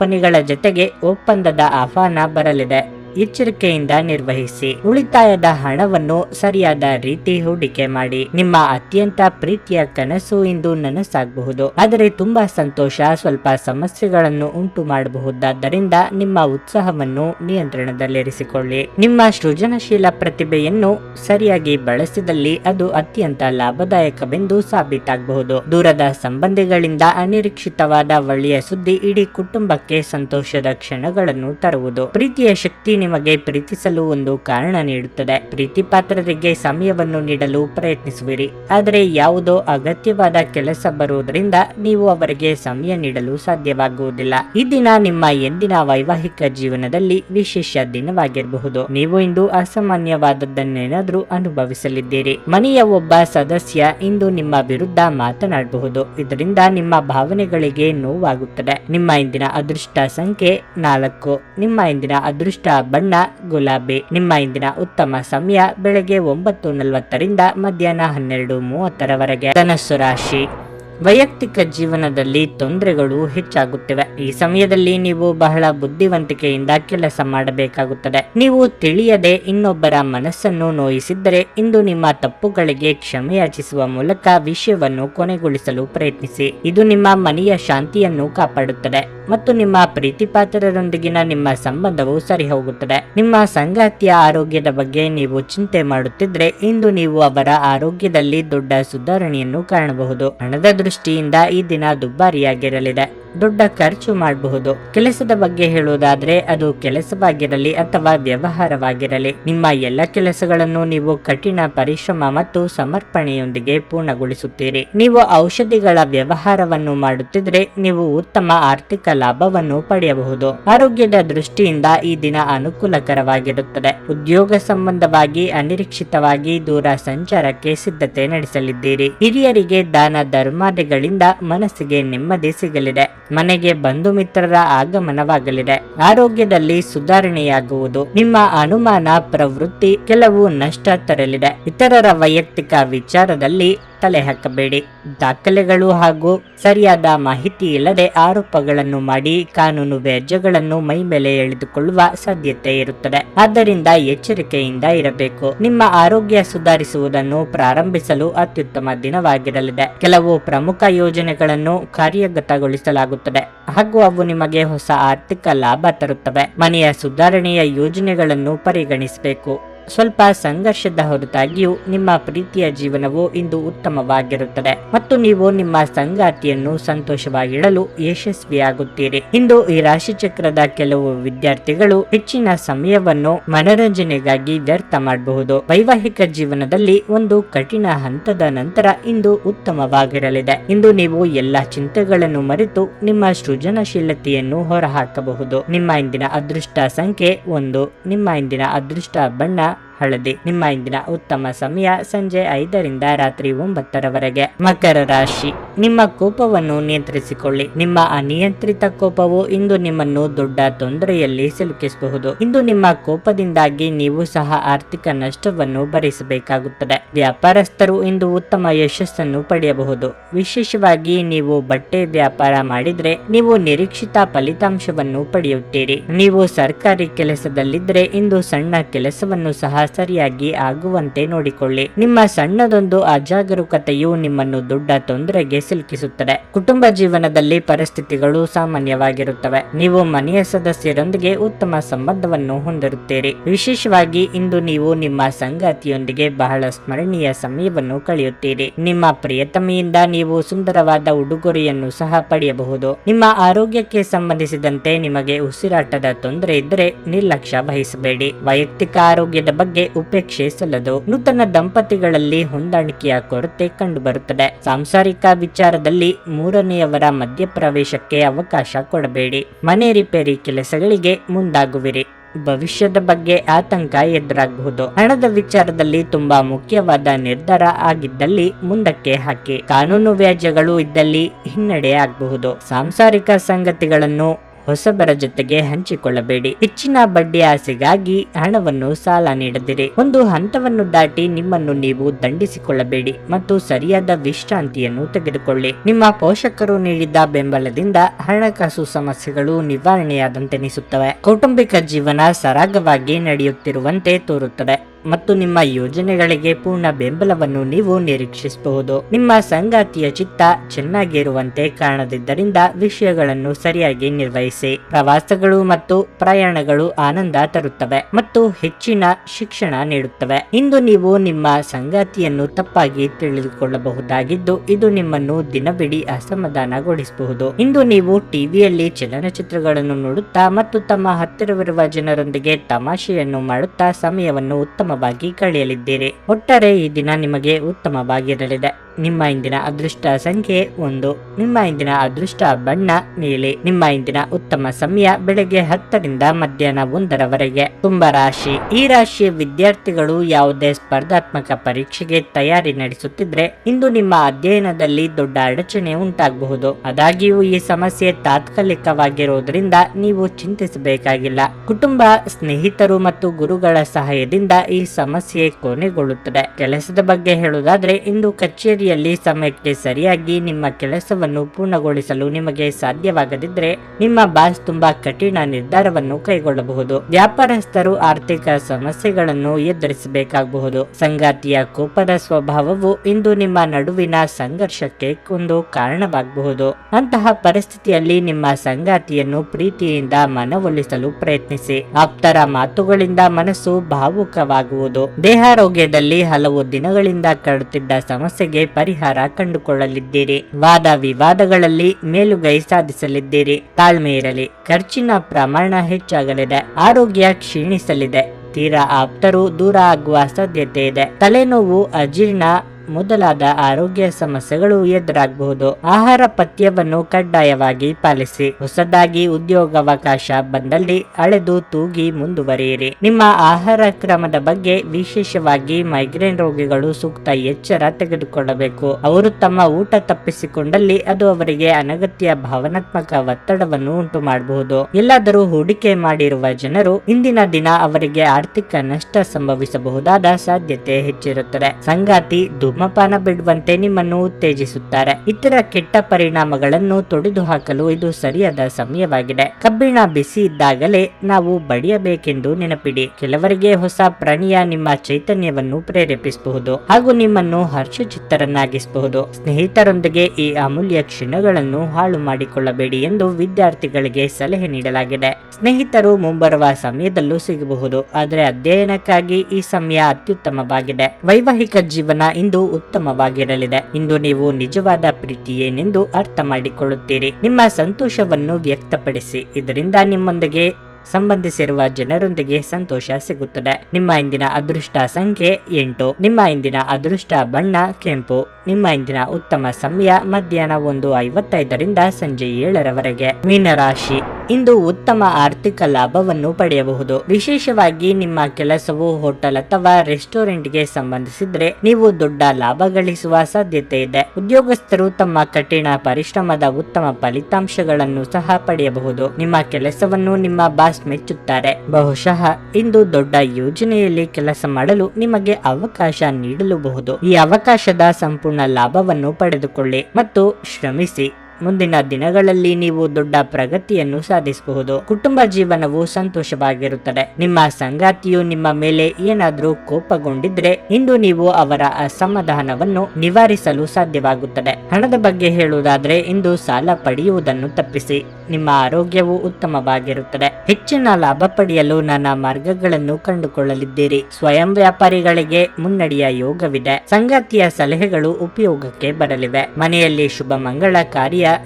ಕಂಪನಿಗಳ ಜೊತೆಗೆ ಒಪ್ಪಂದದ ಆಹ್ವಾನ ಬರಲಿದೆ. ಎಚ್ಚರಿಕೆಯಿಂದ ನಿರ್ವಹಿಸಿ ಉಳಿತಾಯದ ಹಣವನ್ನು ಸರಿಯಾದ ರೀತಿ ಹೂಡಿಕೆ ಮಾಡಿ. ನಿಮ್ಮ ಅತ್ಯಂತ ಪ್ರೀತಿಯ ಕನಸು ಎಂದು ನನಸಾಗಬಹುದು. ಆದರೆ ತುಂಬಾ ಸಂತೋಷ, ಸ್ವಲ್ಪ ಸಮಸ್ಯೆಗಳನ್ನು ಉಂಟು ಮಾಡಬಹುದಾದ್ದರಿಂದ ನಿಮ್ಮ ಉತ್ಸಾಹವನ್ನು ನಿಯಂತ್ರಣದಲ್ಲಿರಿಸಿಕೊಳ್ಳಿ. ನಿಮ್ಮ ಸೃಜನಶೀಲ ಪ್ರತಿಭೆಯನ್ನು ಸರಿಯಾಗಿ ಬಳಸಿದಲ್ಲಿ ಅದು ಅತ್ಯಂತ ಲಾಭದಾಯಕವೆಂದು ಸಾಬೀತಾಗಬಹುದು. ದೂರದ ಸಂಬಂಧಿಗಳಿಂದ ಅನಿರೀಕ್ಷಿತವಾದ ಒಳ್ಳೆಯ ಸುದ್ದಿ ಇಡೀ ಕುಟುಂಬಕ್ಕೆ ಸಂತೋಷದ ಕ್ಷಣಗಳನ್ನು ತರುವುದು. ಪ್ರೀತಿಯ ಶಕ್ತಿ ನಿಮಗೆ ಪ್ರೀತಿಸಲು ಒಂದು ಕಾರಣ ನೀಡುತ್ತದೆ. ಪ್ರೀತಿ ಪಾತ್ರರಿಗೆ ಸಮಯವನ್ನು ನೀಡಲು ಪ್ರಯತ್ನಿಸುವಿರಿ. ಆದರೆ ಯಾವುದೋ ಅಗತ್ಯವಾದ ಕೆಲಸ ಬರುವುದರಿಂದ ನೀವು ಅವರಿಗೆ ಸಮಯ ನೀಡಲು ಸಾಧ್ಯವಾಗುವುದಿಲ್ಲ. ಈ ದಿನ ನಿಮ್ಮ ಎಂದಿನ ವೈವಾಹಿಕ ಜೀವನದಲ್ಲಿ ವಿಶೇಷ ದಿನವಾಗಿರಬಹುದು. ನೀವು ಇಂದು ಅಸಾಮಾನ್ಯವಾದದ್ದನ್ನೇನಾದರೂ ಅನುಭವಿಸಲಿದ್ದೀರಿ. ಮನೆಯ ಒಬ್ಬ ಸದಸ್ಯ ಇಂದು ನಿಮ್ಮ ವಿರುದ್ಧ ಮಾತನಾಡಬಹುದು. ಇದರಿಂದ ನಿಮ್ಮ ಭಾವನೆಗಳಿಗೆ ನೋವಾಗುತ್ತದೆ. ನಿಮ್ಮ ಇಂದಿನ ಅದೃಷ್ಟ ಸಂಖ್ಯೆ ನಾಲ್ಕು. ನಿಮ್ಮ ಇಂದಿನ ಅದೃಷ್ಟ ಬಣ್ಣ ಗುಲಾಬಿ. ನಿಮ್ಮ ಇಂದಿನ ಉತ್ತಮ ಸಮಯ ಬೆಳಗ್ಗೆ ಒಂಬತ್ತು ನಲವತ್ತರಿಂದ ಮಧ್ಯಾಹ್ನ ಹನ್ನೆರಡು ಮೂವತ್ತರವರೆಗೆ. ಧನಸ್ಸು ರಾಶಿ. ವೈಯಕ್ತಿಕ ಜೀವನದಲ್ಲಿ ತೊಂದರೆಗಳು ಹೆಚ್ಚಾಗುತ್ತಿವೆ. ಈ ಸಮಯದಲ್ಲಿ ನೀವು ಬಹಳ ಬುದ್ಧಿವಂತಿಕೆಯಿಂದ ಕೆಲಸ ಮಾಡಬೇಕಾಗುತ್ತದೆ. ನೀವು ತಿಳಿಯದೆ ಇನ್ನೊಬ್ಬರ ಮನಸ್ಸನ್ನು ನೋಯಿಸಿದ್ದರೆ ಇಂದು ನಿಮ್ಮ ತಪ್ಪುಗಳಿಗೆ ಕ್ಷಮೆಯಾಚಿಸುವ ಮೂಲಕ ವಿಷಯವನ್ನು ಕೊನೆಗೊಳಿಸಲು ಪ್ರಯತ್ನಿಸಿ. ಇದು ನಿಮ್ಮ ಮನೆಯ ಶಾಂತಿಯನ್ನು ಕಾಪಾಡುತ್ತದೆ ಮತ್ತು ನಿಮ್ಮ ಪ್ರೀತಿಪಾತ್ರರೊಂದಿಗಿನ ನಿಮ್ಮ ಸಂಬಂಧವು ಸರಿ ಹೋಗುತ್ತದೆ ನಿಮ್ಮ ಸಂಗಾತಿಯ ಆರೋಗ್ಯದ ಬಗ್ಗೆ ನೀವು ಚಿಂತೆ ಮಾಡುತ್ತಿದ್ರೆ ಇಂದು ನೀವು ಅವರ ಆರೋಗ್ಯದಲ್ಲಿ ದೊಡ್ಡ ಸುಧಾರಣೆಯನ್ನು ಕಾಣಬಹುದು. ಹಣದ ದೃಷ್ಟಿಯಿಂದ ಈ ದಿನ ದುಬಾರಿಯಾಗಿರಲಿದೆ. ದೊಡ್ಡ ಖರ್ಚು ಮಾಡಬಹುದು. ಕೆಲಸದ ಬಗ್ಗೆ ಹೇಳುವುದಾದ್ರೆ ಅದು ಕೆಲಸವಾಗಿರಲಿ ಅಥವಾ ವ್ಯವಹಾರವಾಗಿರಲಿ. ನಿಮ್ಮ ಎಲ್ಲ ಕೆಲಸಗಳನ್ನು ನೀವು ಕಠಿಣ ಪರಿಶ್ರಮ ಮತ್ತು ಸಮರ್ಪಣೆಯೊಂದಿಗೆ ಪೂರ್ಣಗೊಳಿಸುತ್ತೀರಿ. ನೀವು ಔಷಧಿಗಳ ವ್ಯವಹಾರವನ್ನು ಮಾಡುತ್ತಿದ್ರೆ ನೀವು ಉತ್ತಮ ಆರ್ಥಿಕ ಲಾಭವನ್ನು ಪಡೆಯಬಹುದು. ಆರೋಗ್ಯದ ದೃಷ್ಟಿಯಿಂದ ಈ ದಿನ ಅನುಕೂಲಕರವಾಗಿರುತ್ತದೆ. ಉದ್ಯೋಗ ಸಂಬಂಧವಾಗಿ ಅನಿರೀಕ್ಷಿತವಾಗಿ ದೂರ ಸಂಚಾರಕ್ಕೆ ಸಿದ್ಧತೆ ನಡೆಸಲಿದ್ದೀರಿ. ಹಿರಿಯರಿಗೆ ದಾನ ಧರ್ಮಾದಿಗಳಿಂದ ಮನಸ್ಸಿಗೆ ನೆಮ್ಮದಿ ಸಿಗಲಿದೆ. ಮನೆಗೆ ಬಂಧು ಮಿತ್ರರ ಆಗಮನವಾಗಲಿದೆ. ಆರೋಗ್ಯದಲ್ಲಿ ಸುಧಾರಣೆಯಾಗುವುದು, ನಿಮ್ಮ ಅನುಮಾನ, ಪ್ರವೃತ್ತಿ, ಕೆಲವು ನಷ್ಟ ತರಲಿದೆ. ಇತರರ ವೈಯಕ್ತಿಕ ವಿಚಾರದಲ್ಲಿ ತಲೆ ಹಾಕಬೇಡಿ. ದಾಖಲೆಗಳು ಹಾಗೂ ಸರಿಯಾದ ಮಾಹಿತಿ ಇಲ್ಲದೆ ಆರೋಪಗಳನ್ನು ಮಾಡಿ ಕಾನೂನು ವ್ಯಾಜ್ಯಗಳನ್ನು ಮೈ ಮೇಲೆ ಎಳೆದುಕೊಳ್ಳುವ ಸಾಧ್ಯತೆ ಇರುತ್ತದೆ. ಆದ್ದರಿಂದ ಎಚ್ಚರಿಕೆಯಿಂದ ಇರಬೇಕು. ನಿಮ್ಮ ಆರೋಗ್ಯ ಸುಧಾರಿಸುವುದನ್ನು ಪ್ರಾರಂಭಿಸಲು ಅತ್ಯುತ್ತಮ ದಿನವಾಗಿರಲಿದೆ. ಕೆಲವು ಪ್ರಮುಖ ಯೋಜನೆಗಳನ್ನು ಕಾರ್ಯಗತಗೊಳಿಸಲಾಗುತ್ತದೆ. ಹಾಗೂ ಅವು ನಿಮಗೆ ಹೊಸ ಆರ್ಥಿಕ ಲಾಭ ತರುತ್ತವೆ. ಮನೆಯ ಸುಧಾರಣೆಯ ಯೋಜನೆಗಳನ್ನು ಪರಿಗಣಿಸಬೇಕು. ಸ್ವಲ್ಪ ಸಂಘರ್ಷದ ಹೊರತಾಗಿಯೂ ನಿಮ್ಮ ಪ್ರೀತಿಯ ಜೀವನವು ಇಂದು ಉತ್ತಮವಾಗಿರುತ್ತದೆ ಮತ್ತು ನೀವು ನಿಮ್ಮ ಸಂಗಾತಿಯನ್ನು ಸಂತೋಷವಾಗಿಡಲು ಯಶಸ್ವಿಯಾಗುತ್ತೀರಿ. ಇಂದು ಈ ರಾಶಿ ಚಕ್ರದ ಕೆಲವು ವಿದ್ಯಾರ್ಥಿಗಳು ಹೆಚ್ಚಿನ ಸಮಯವನ್ನು ಮನರಂಜನೆಗಾಗಿ ವ್ಯರ್ಥ ಮಾಡಬಹುದು. ವೈವಾಹಿಕ ಜೀವನದಲ್ಲಿ ಒಂದು ಕಠಿಣ ಹಂತದ ನಂತರ ಇಂದು ಉತ್ತಮವಾಗಿರಲಿದೆ. ಇಂದು ನೀವು ಎಲ್ಲ ಚಿಂತೆಗಳನ್ನು ಮರೆತು ನಿಮ್ಮ ಸೃಜನಶೀಲತೆಯನ್ನು ಹೊರಹಾಕಬಹುದು. ನಿಮ್ಮ ಇಂದಿನ ಅದೃಷ್ಟ ಸಂಖ್ಯೆ ಒಂದು. ನಿಮ್ಮ ಇಂದಿನ ಅದೃಷ್ಟ ಬಣ್ಣ that ಹಳದಿ. ನಿಮ್ಮ ಇಂದಿನ ಉತ್ತಮ ಸಮಯ ಸಂಜೆ ಐದರಿಂದ ರಾತ್ರಿ ಒಂಬತ್ತರವರೆಗೆ. ಮಕರ ರಾಶಿ. ನಿಮ್ಮ ಕೋಪವನ್ನು ನಿಯಂತ್ರಿಸಿಕೊಳ್ಳಿ. ನಿಮ್ಮ ಅನಿಯಂತ್ರಿತ ಕೋಪವು ಇಂದು ನಿಮ್ಮನ್ನು ದೊಡ್ಡ ತೊಂದರೆಯಲ್ಲಿ ಸಿಲುಕಿಸಬಹುದು. ಇಂದು ನಿಮ್ಮ ಕೋಪದಿಂದಾಗಿ ನೀವು ಸಹ ಆರ್ಥಿಕ ನಷ್ಟವನ್ನು ಭರಿಸಬೇಕಾಗುತ್ತದೆ. ವ್ಯಾಪಾರಸ್ಥರು ಇಂದು ಉತ್ತಮ ಯಶಸ್ಸನ್ನು ಪಡೆಯಬಹುದು. ವಿಶೇಷವಾಗಿ ನೀವು ಬಟ್ಟೆ ವ್ಯಾಪಾರ ಮಾಡಿದ್ರೆ ನೀವು ನಿರೀಕ್ಷಿತ ಫಲಿತಾಂಶವನ್ನು ಪಡೆಯುತ್ತೀರಿ. ನೀವು ಸರ್ಕಾರಿ ಕೆಲಸದಲ್ಲಿದ್ದರೆ ಇಂದು ಸಣ್ಣ ಕೆಲಸವನ್ನು ಸಹ ಸರಿಯಾಗಿ ಆಗುವಂತೆ ನೋಡಿಕೊಳ್ಳಿ. ನಿಮ್ಮ ಸಣ್ಣದೊಂದು ಅಜಾಗರೂಕತೆಯು ನಿಮ್ಮನ್ನು ದೊಡ್ಡ ತೊಂದರೆಗೆ ಸಿಲುಕಿಸುತ್ತದೆ. ಕುಟುಂಬ ಜೀವನದಲ್ಲಿ ಪರಿಸ್ಥಿತಿಗಳು ಸಾಮಾನ್ಯವಾಗಿರುತ್ತವೆ. ನೀವು ಮನೆಯ ಸದಸ್ಯರೊಂದಿಗೆ ಉತ್ತಮ ಸಂಬಂಧವನ್ನು ಹೊಂದಿರುತ್ತೀರಿ. ವಿಶೇಷವಾಗಿ ಇಂದು ನೀವು ನಿಮ್ಮ ಸಂಗಾತಿಯೊಂದಿಗೆ ಬಹಳ ಸ್ಮರಣೀಯ ಸಮಯವನ್ನು ಕಳೆಯುತ್ತೀರಿ. ನಿಮ್ಮ ಪ್ರಿಯತಮೆಯಿಂದ ನೀವು ಸುಂದರವಾದ ಉಡುಗೊರೆಯನ್ನು ಸಹ ಪಡೆಯಬಹುದು. ನಿಮ್ಮ ಆರೋಗ್ಯಕ್ಕೆ ಸಂಬಂಧಿಸಿದಂತೆ ನಿಮಗೆ ಉಸಿರಾಟದ ತೊಂದರೆ ಇದ್ದರೆ ನಿರ್ಲಕ್ಷ್ಯ ವಹಿಸಬೇಡಿ. ವೈಯಕ್ತಿಕ ಆರೋಗ್ಯದ ಬಗ್ಗೆ ಉಪೇಕ್ಷೆ ಸಲ್ಲದು ನೂತನ ದಂಪತಿಗಳಲ್ಲಿ ಹೊಂದಾಣಿಕೆಯ ಕೊರತೆ ಕಂಡುಬರುತ್ತದೆ. ಸಾಂಸಾರಿಕ ವಿಚಾರದಲ್ಲಿ ಮೂರನೆಯವರ ಮಧ್ಯಪ್ರವೇಶಕ್ಕೆ ಅವಕಾಶ ಕೊಡಬೇಡಿ. ಮನೆ ರಿಪೇರಿ ಕೆಲಸಗಳಿಗೆ ಮುಂದಾಗುವಿರಿ. ಭವಿಷ್ಯದ ಬಗ್ಗೆ ಆತಂಕ ಎದುರಾಗಬಹುದು ಹಣದ ವಿಚಾರದಲ್ಲಿ ತುಂಬಾ ಮುಖ್ಯವಾದ ನಿರ್ಧಾರ ಆಗಿದ್ದಲ್ಲಿ ಮುಂದಕ್ಕೆ ಹಾಕಿ. ಕಾನೂನು ವ್ಯಾಜ್ಯಗಳು ಇದ್ದಲ್ಲಿ ಹಿನ್ನಡೆ ಆಗಬಹುದು. ಸಾಂಸಾರಿಕ ಸಂಗತಿಗಳನ್ನು ಹೊಸಬರ ಜೊತೆಗೆ ಹಂಚಿಕೊಳ್ಳಬೇಡಿ. ಹೆಚ್ಚಿನ ಬಡ್ಡಿ ಆಸೆಗಾಗಿ ಹಣವನ್ನು ಸಾಲ ನೀಡದಿರಿ. ಒಂದು ಹಂತವನ್ನು ದಾಟಿ ನಿಮ್ಮನ್ನು ನೀವು ದಂಡಿಸಿಕೊಳ್ಳಬೇಡಿ ಮತ್ತು ಸರಿಯಾದ ವಿಶ್ರಾಂತಿಯನ್ನು ತೆಗೆದುಕೊಳ್ಳಿ. ನಿಮ್ಮ ಪೋಷಕರು ನೀಡಿದ ಬೆಂಬಲದಿಂದ ಹಣಕಾಸು ಸಮಸ್ಯೆಗಳು ನಿವಾರಣೆಯಾದಂತೆನಿಸುತ್ತವೆ. ಕೌಟುಂಬಿಕ ಜೀವನ ಸರಾಗವಾಗಿ ನಡೆಯುತ್ತಿರುವಂತೆ ತೋರುತ್ತದೆ. ಮತ್ತು ನಿಮ್ಮ ಯೋಜನೆಗಳಿಗೆ ಪೂರ್ಣ ಬೆಂಬಲವನ್ನು ನೀವು ನಿರೀಕ್ಷಿಸಬಹುದು. ನಿಮ್ಮ ಸಂಗಾತಿಯ ಚಿತ್ತ ಚೆನ್ನಾಗಿರುವಂತೆ ಕಾಣದಿದ್ದರಿಂದ ವಿಷಯಗಳನ್ನು ಸರಿಯಾಗಿ ನಿರ್ವಹಿಸಿ. ಪ್ರವಾಸಗಳು ಮತ್ತು ಪ್ರಯಾಣಗಳು ಆನಂದ ತರುತ್ತವೆ ಮತ್ತು ಹೆಚ್ಚಿನ ಶಿಕ್ಷಣ ನೀಡುತ್ತವೆ. ಇಂದು ನೀವು ನಿಮ್ಮ ಸಂಗಾತಿಯನ್ನು ತಪ್ಪಾಗಿ ತಿಳಿದುಕೊಳ್ಳಬಹುದಾಗಿದ್ದು, ಇದು ನಿಮ್ಮನ್ನು ದಿನವಿಡೀ ಅಸಮಾಧಾನಗೊಳಿಸಬಹುದು. ಇಂದು ನೀವು ಟಿವಿಯಲ್ಲಿ ಚಲನಚಿತ್ರಗಳನ್ನು ನೋಡುತ್ತಾ ಮತ್ತು ತಮ್ಮ ಹತ್ತಿರವಿರುವ ಜನರೊಂದಿಗೆ ತಮಾಷೆಯನ್ನು ಮಾಡುತ್ತಾ ಸಮಯವನ್ನು ಉತ್ತಮವಾಗಿ ಕಳೆಯಲಿದ್ದೀರಿ ಒಟ್ಟಾರೆ ಈ ದಿನ ನಿಮಗೆ ಉತ್ತಮವಾಗಿರಲಿದೆ. ನಿಮ್ಮ ಇಂದಿನ ಅದೃಷ್ಟ ಸಂಖ್ಯೆ ಒಂದು. ನಿಮ್ಮ ಇಂದಿನ ಅದೃಷ್ಟ ಬಣ್ಣ ನೀಲಿ. ನಿಮ್ಮ ಇಂದಿನ ಉತ್ತಮ ಸಮಯ ಬೆಳಗ್ಗೆ ಹತ್ತರಿಂದ ಮಧ್ಯಾಹ್ನ ಒಂದರವರೆಗೆ. ಕುಂಭ ರಾಶಿ. ಈ ರಾಶಿಯ ವಿದ್ಯಾರ್ಥಿಗಳು ಯಾವುದೇ ಸ್ಪರ್ಧಾತ್ಮಕ ಪರೀಕ್ಷೆಗೆ ತಯಾರಿ ನಡೆಸುತ್ತಿದ್ರೆ ಇಂದು ನಿಮ್ಮ ಅಧ್ಯಯನದಲ್ಲಿ ದೊಡ್ಡ ಅಡಚಣೆ ಉಂಟಾಗಬಹುದು. ಆದಾಗ್ಯೂ ಈ ಸಮಸ್ಯೆ ತಾತ್ಕಾಲಿಕವಾಗಿರುವುದರಿಂದ ನೀವು ಚಿಂತಿಸಬೇಕಾಗಿಲ್ಲ. ಕುಟುಂಬ, ಸ್ನೇಹಿತರು ಮತ್ತು ಗುರುಗಳ ಸಹಾಯದಿಂದ ಈ ಸಮಸ್ಯೆ ಕೊನೆಗೊಳ್ಳುತ್ತದೆ. ಕೆಲಸದ ಬಗ್ಗೆ ಹೇಳುವುದಾದ್ರೆ ಇಂದು ಕಚೇರಿ ಕಚೇರಿಯಲ್ಲಿ ಸಮಯಕ್ಕೆ ಸರಿಯಾಗಿ ನಿಮ್ಮ ಕೆಲಸವನ್ನು ಪೂರ್ಣಗೊಳಿಸಲು ನಿಮಗೆ ಸಾಧ್ಯವಾಗದಿದ್ರೆ ನಿಮ್ಮ ಬಾಸ್ ತುಂಬಾ ಕಠಿಣ ನಿರ್ಧಾರವನ್ನು ಕೈಗೊಳ್ಳಬಹುದು. ವ್ಯಾಪಾರಸ್ಥರು ಆರ್ಥಿಕ ಸಮಸ್ಯೆಗಳನ್ನು ಎದುರಿಸಬೇಕಾಗಬಹುದು. ಸಂಗಾತಿಯ ಕೋಪದ ಸ್ವಭಾವವು ಇಂದು ನಿಮ್ಮ ನಡುವಿನ ಸಂಘರ್ಷಕ್ಕೆ ಒಂದು ಕಾರಣವಾಗಬಹುದು. ಅಂತಹ ಪರಿಸ್ಥಿತಿಯಲ್ಲಿ ನಿಮ್ಮ ಸಂಗಾತಿಯನ್ನು ಪ್ರೀತಿಯಿಂದ ಮನವೊಲಿಸಲು ಪ್ರಯತ್ನಿಸಿ. ಆಪ್ತರ ಮಾತುಗಳಿಂದ ಮನಸ್ಸು ಭಾವುಕವಾಗುವುದು. ದೇಹಾರೋಗ್ಯದಲ್ಲಿ ಹಲವು ದಿನಗಳಿಂದ ಕಾಡುತ್ತಿದ್ದ ಸಮಸ್ಯೆಗೆ ಪರಿಹಾರ ಕಂಡುಕೊಳ್ಳಲಿದ್ದೀರಿ. ವಾದ ವಿವಾದಗಳಲ್ಲಿ ಮೇಲುಗೈ ಸಾಧಿಸಲಿದ್ದೀರಿ. ತಾಳ್ಮೆ ಇರಲಿ. ಖರ್ಚಿನ ಪ್ರಮಾಣ ಹೆಚ್ಚಾಗಲಿದೆ. ಆರೋಗ್ಯ ಕ್ಷೀಣಿಸಲಿದೆ. ತೀರಾ ಆಪ್ತರು ದೂರ ಆಗುವ ಸಾಧ್ಯತೆ ಇದೆ. ತಲೆನೋವು ಅಜೀರ್ಣ ಮೊದಲಾದ ಆರೋಗ್ಯ ಸಮಸ್ಯೆಗಳು ಎದುರಾಗಬಹುದು. ಆಹಾರ ಪಥ್ಯವನ್ನು ಕಡ್ಡಾಯವಾಗಿ ಪಾಲಿಸಿ. ಹೊಸದಾಗಿ ಉದ್ಯೋಗಾವಕಾಶ ಬಂದಲ್ಲಿ ಅಳೆದು ತೂಗಿ ಮುಂದುವರಿಯಿರಿ. ನಿಮ್ಮ ಆಹಾರ ಕ್ರಮದ ಬಗ್ಗೆ ವಿಶೇಷವಾಗಿ ಮೈಗ್ರೇನ್ ರೋಗಿಗಳು ಸೂಕ್ತ ಎಚ್ಚರ ತೆಗೆದುಕೊಳ್ಳಬೇಕು. ಅವರು ತಮ್ಮ ಊಟ ತಪ್ಪಿಸಿಕೊಂಡಲ್ಲಿ ಅದು ಅವರಿಗೆ ಅನಗತ್ಯ ಭಾವನಾತ್ಮಕ ಒತ್ತಡವನ್ನು ಉಂಟು ಮಾಡಬಹುದು ಎಲ್ಲಾದರೂ ಹೂಡಿಕೆ ಮಾಡಿರುವ ಜನರು ಇಂದಿನ ದಿನ ಅವರಿಗೆ ಆರ್ಥಿಕ ನಷ್ಟ ಸಂಭವಿಸಬಹುದಾದ ಸಾಧ್ಯತೆ ಹೆಚ್ಚಿರುತ್ತದೆ. ಸಂಗಾತಿ ಧೂಮಪಾನ ಬಿಡುವಂತೆ ನಿಮ್ಮನ್ನು ಉತ್ತೇಜಿಸುತ್ತಾರೆ. ಇತರ ಕೆಟ್ಟ ಪರಿಣಾಮಗಳನ್ನು ತೊಡೆದು ಹಾಕಲು ಇದು ಸರಿಯಾದ ಸಮಯವಾಗಿದೆ. ಕಬ್ಬಿಣ ಬಿಸಿ ಇದ್ದಾಗಲೇ ನಾವು ಬಡಿಯಬೇಕೆಂದು ನೆನಪಿಡಿ. ಕೆಲವರಿಗೆ ಹೊಸ ಪ್ರಾಣಿಯ ನಿಮ್ಮ ಚೈತನ್ಯವನ್ನು ಪ್ರೇರೇಪಿಸಬಹುದು ಹಾಗೂ ನಿಮ್ಮನ್ನು ಹರ್ಷಚಿತ್ತರನ್ನಾಗಿಸಬಹುದು. ಸ್ನೇಹಿತರೊಂದಿಗೆ ಈ ಅಮೂಲ್ಯ ಕ್ಷಣಗಳನ್ನು ಹಾಳು ಮಾಡಿಕೊಳ್ಳಬೇಡಿ ಎಂದು ವಿದ್ಯಾರ್ಥಿಗಳಿಗೆ ಸಲಹೆ ನೀಡಲಾಗಿದೆ. ಸ್ನೇಹಿತರು ಮುಂಬರುವ ಸಮಯದಲ್ಲೂ ಸಿಗಬಹುದು, ಆದರೆ ಅಧ್ಯಯನಕ್ಕಾಗಿ ಈ ಸಮಯ ಅತ್ಯುತ್ತಮವಾಗಿದೆ. ವೈವಾಹಿಕ ಜೀವನ ಇಂದು ಉತ್ತಮವಾಗಿರಲಿದೆ. ಇಂದು ನೀವು ನಿಜವಾದ ಪ್ರೀತಿ ಏನೆಂದು ಅರ್ಥ ಮಾಡಿಕೊಳ್ಳುತ್ತೀರಿ ನಿಮ್ಮ ಸಂತೋಷವನ್ನು ವ್ಯಕ್ತಪಡಿಸಿ. ಇದರಿಂದ ನಿಮ್ಮೊಂದಿಗೆ ಸಂಬಂಧಿಸಿರುವ ಜನರೊಂದಿಗೆ ಸಂತೋಷ ಸಿಗುತ್ತದೆ. ನಿಮ್ಮ ಇಂದಿನ ಅದೃಷ್ಟ ಸಂಖ್ಯೆ ಎಂಟು. ನಿಮ್ಮ ಇಂದಿನ ಅದೃಷ್ಟ ಬಣ್ಣ ಕೆಂಪು. ನಿಮ್ಮ ಇಂದಿನ ಉತ್ತಮ ಸಮಯ ಮಧ್ಯಾಹ್ನ ಒಂದು ಐವತ್ತೈದರಿಂದ ಸಂಜೆ ಏಳರವರೆಗೆ. ಮೀನರಾಶಿ. ಇಂದು ಉತ್ತಮ ಆರ್ಥಿಕ ಲಾಭವನ್ನು ಪಡೆಯಬಹುದು. ವಿಶೇಷವಾಗಿ ನಿಮ್ಮ ಕೆಲಸವು ಹೋಟೆಲ್ ಅಥವಾ ರೆಸ್ಟೋರೆಂಟ್ಗೆ ಸಂಬಂಧಿಸಿದ್ರೆ ನೀವು ದೊಡ್ಡ ಲಾಭ ಗಳಿಸುವ ಸಾಧ್ಯತೆ ಇದೆ. ಉದ್ಯೋಗಸ್ಥರು ತಮ್ಮ ಕಠಿಣ ಪರಿಶ್ರಮದ ಉತ್ತಮ ಫಲಿತಾಂಶಗಳನ್ನು ಸಹ ಪಡೆಯಬಹುದು. ನಿಮ್ಮ ಕೆಲಸವನ್ನು ನಿಮ್ಮ ಬಾಸ್ ಮೆಚ್ಚುತ್ತಾರೆ. ಬಹುಶಃ ಇಂದು ದೊಡ್ಡ ಯೋಜನೆಯಲ್ಲಿ ಕೆಲಸ ಮಾಡಲು ನಿಮಗೆ ಅವಕಾಶ ನೀಡಲುಬಹುದು. ಈ ಅವಕಾಶದ ಸಂಪೂರ್ಣ ಲಾಭವನ್ನು ಪಡೆದುಕೊಳ್ಳಿ ಮತ್ತು ಶ್ರಮಿಸಿ. ಮುಂದಿನ ದಿನಗಳಲ್ಲಿ ನೀವು ದೊಡ್ಡ ಪ್ರಗತಿಯನ್ನು ಸಾಧಿಸಬಹುದು. ಕುಟುಂಬ ಜೀವನವು ಸಂತೋಷವಾಗಿರುತ್ತದೆ. ನಿಮ್ಮ ಸಂಗಾತಿಯು ನಿಮ್ಮ ಮೇಲೆ ಏನಾದರೂ ಕೋಪಗೊಂಡಿದ್ರೆ, ಇಂದು ನೀವು ಅವರ ಅಸಮಾಧಾನವನ್ನು ನಿವಾರಿಸಲು ಸಾಧ್ಯವಾಗುತ್ತದೆ. ಹಣದ ಬಗ್ಗೆ ಹೇಳುವುದಾದ್ರೆ, ಇಂದು ಸಾಲ ಪಡೆಯುವುದನ್ನು ತಪ್ಪಿಸಿ. ನಿಮ್ಮ ಆರೋಗ್ಯವು ಉತ್ತಮವಾಗಿರುತ್ತದೆ. ಹೆಚ್ಚಿನ ಲಾಭ ಪಡೆಯಲು ನನ್ನ ಮಾರ್ಗಗಳನ್ನು ಕಂಡುಕೊಳ್ಳಲಿದ್ದೀರಿ. ಸ್ವಯಂ ವ್ಯಾಪಾರಿಗಳಿಗೆ ಮುನ್ನಡೆಯ ಯೋಗವಿದೆ. ಸಂಗಾತಿಯ ಸಲಹೆಗಳು ಉಪಯೋಗಕ್ಕೆ ಬರಲಿವೆ. ಮನೆಯಲ್ಲಿ ಶುಭ ಮಂಗಳ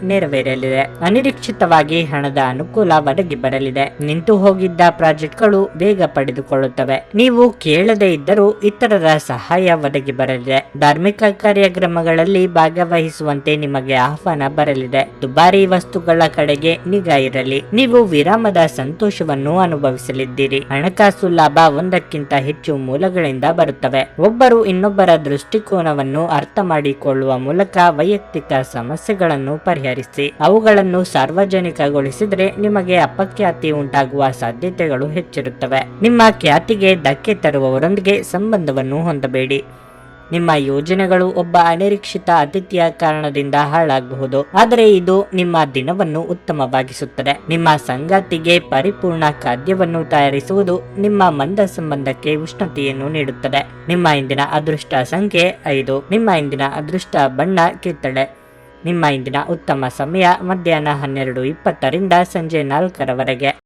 ನೆರವೇರಲಿದೆ. ಅನಿರೀಕ್ಷಿತವಾಗಿ ಹಣದ ಅನುಕೂಲ ಒದಗಿ ಬರಲಿದೆ. ನಿಂತು ಹೋಗಿದ್ದ ಪ್ರಾಜೆಕ್ಟ್ಗಳು ಬೇಗ ಪಡೆದುಕೊಳ್ಳುತ್ತವೆ. ನೀವು ಕೇಳದೆ ಇದ್ದರೂ ಇತರರ ಸಹಾಯ ಒದಗಿ ಬರಲಿದೆ. ಧಾರ್ಮಿಕ ಕಾರ್ಯಕ್ರಮಗಳಲ್ಲಿ ಭಾಗವಹಿಸುವಂತೆ ನಿಮಗೆ ಆಹ್ವಾನ ಬರಲಿದೆ. ದುಬಾರಿ ವಸ್ತುಗಳ ಕಡೆಗೆ ನಿಗಾ ಇರಲಿ. ನೀವು ವಿರಾಮದ ಸಂತೋಷವನ್ನು ಅನುಭವಿಸಲಿದ್ದೀರಿ. ಹಣಕಾಸು ಲಾಭ ಒಂದಕ್ಕಿಂತ ಹೆಚ್ಚು ಮೂಲಗಳಿಂದ ಬರುತ್ತವೆ. ಒಬ್ಬರು ಇನ್ನೊಬ್ಬರ ದೃಷ್ಟಿಕೋನವನ್ನು ಅರ್ಥ ಮಾಡಿಕೊಳ್ಳುವ ಮೂಲಕ ವೈಯಕ್ತಿಕ ಸಮಸ್ಯೆಗಳನ್ನು ಪರಿಹರಿಸಿ. ಅವುಗಳನ್ನು ಸಾರ್ವಜನಿಕಗೊಳಿಸಿದ್ರೆ ನಿಮಗೆ ಅಪಖ್ಯಾತಿ ಉಂಟಾಗುವ ಸಾಧ್ಯತೆಗಳು ಹೆಚ್ಚಿರುತ್ತವೆ. ನಿಮ್ಮ ಖ್ಯಾತಿಗೆ ಧಕ್ಕೆ ತರುವವರೊಂದಿಗೆ ಸಂಬಂಧವನ್ನು ಹೊಂದಬೇಡಿ. ನಿಮ್ಮ ಯೋಜನೆಗಳು ಒಬ್ಬ ಅನಿರೀಕ್ಷಿತ ಅತಿಥಿಯ ಕಾರಣದಿಂದ ಹಾಳಾಗಬಹುದು. ಆದರೆ ಇದು ನಿಮ್ಮ ದಿನವನ್ನು ಉತ್ತಮವಾಗಿಸುತ್ತದೆ. ನಿಮ್ಮ ಸಂಗಾತಿಗೆ ಪರಿಪೂರ್ಣ ಖಾದ್ಯವನ್ನು ತಯಾರಿಸುವುದು ನಿಮ್ಮ ಮಂದ ಸಂಬಂಧಕ್ಕೆ ಉಷ್ಣತೆಯನ್ನು ನೀಡುತ್ತದೆ. ನಿಮ್ಮ ಇಂದಿನ ಅದೃಷ್ಟ ಸಂಖ್ಯೆ ಐದು. ನಿಮ್ಮ ಇಂದಿನ ಅದೃಷ್ಟ ಬಣ್ಣ ಕಿತ್ತಳೆ. ನಿಮ್ಮ ಇಂದಿನ ಉತ್ತಮ ಸಮಯ ಮಧ್ಯಾಹ್ನ ಹನ್ನೆರಡು ಇಪ್ಪತ್ತರಿಂದ ಸಂಜೆ ನಾಲ್ಕರವರೆಗೆ.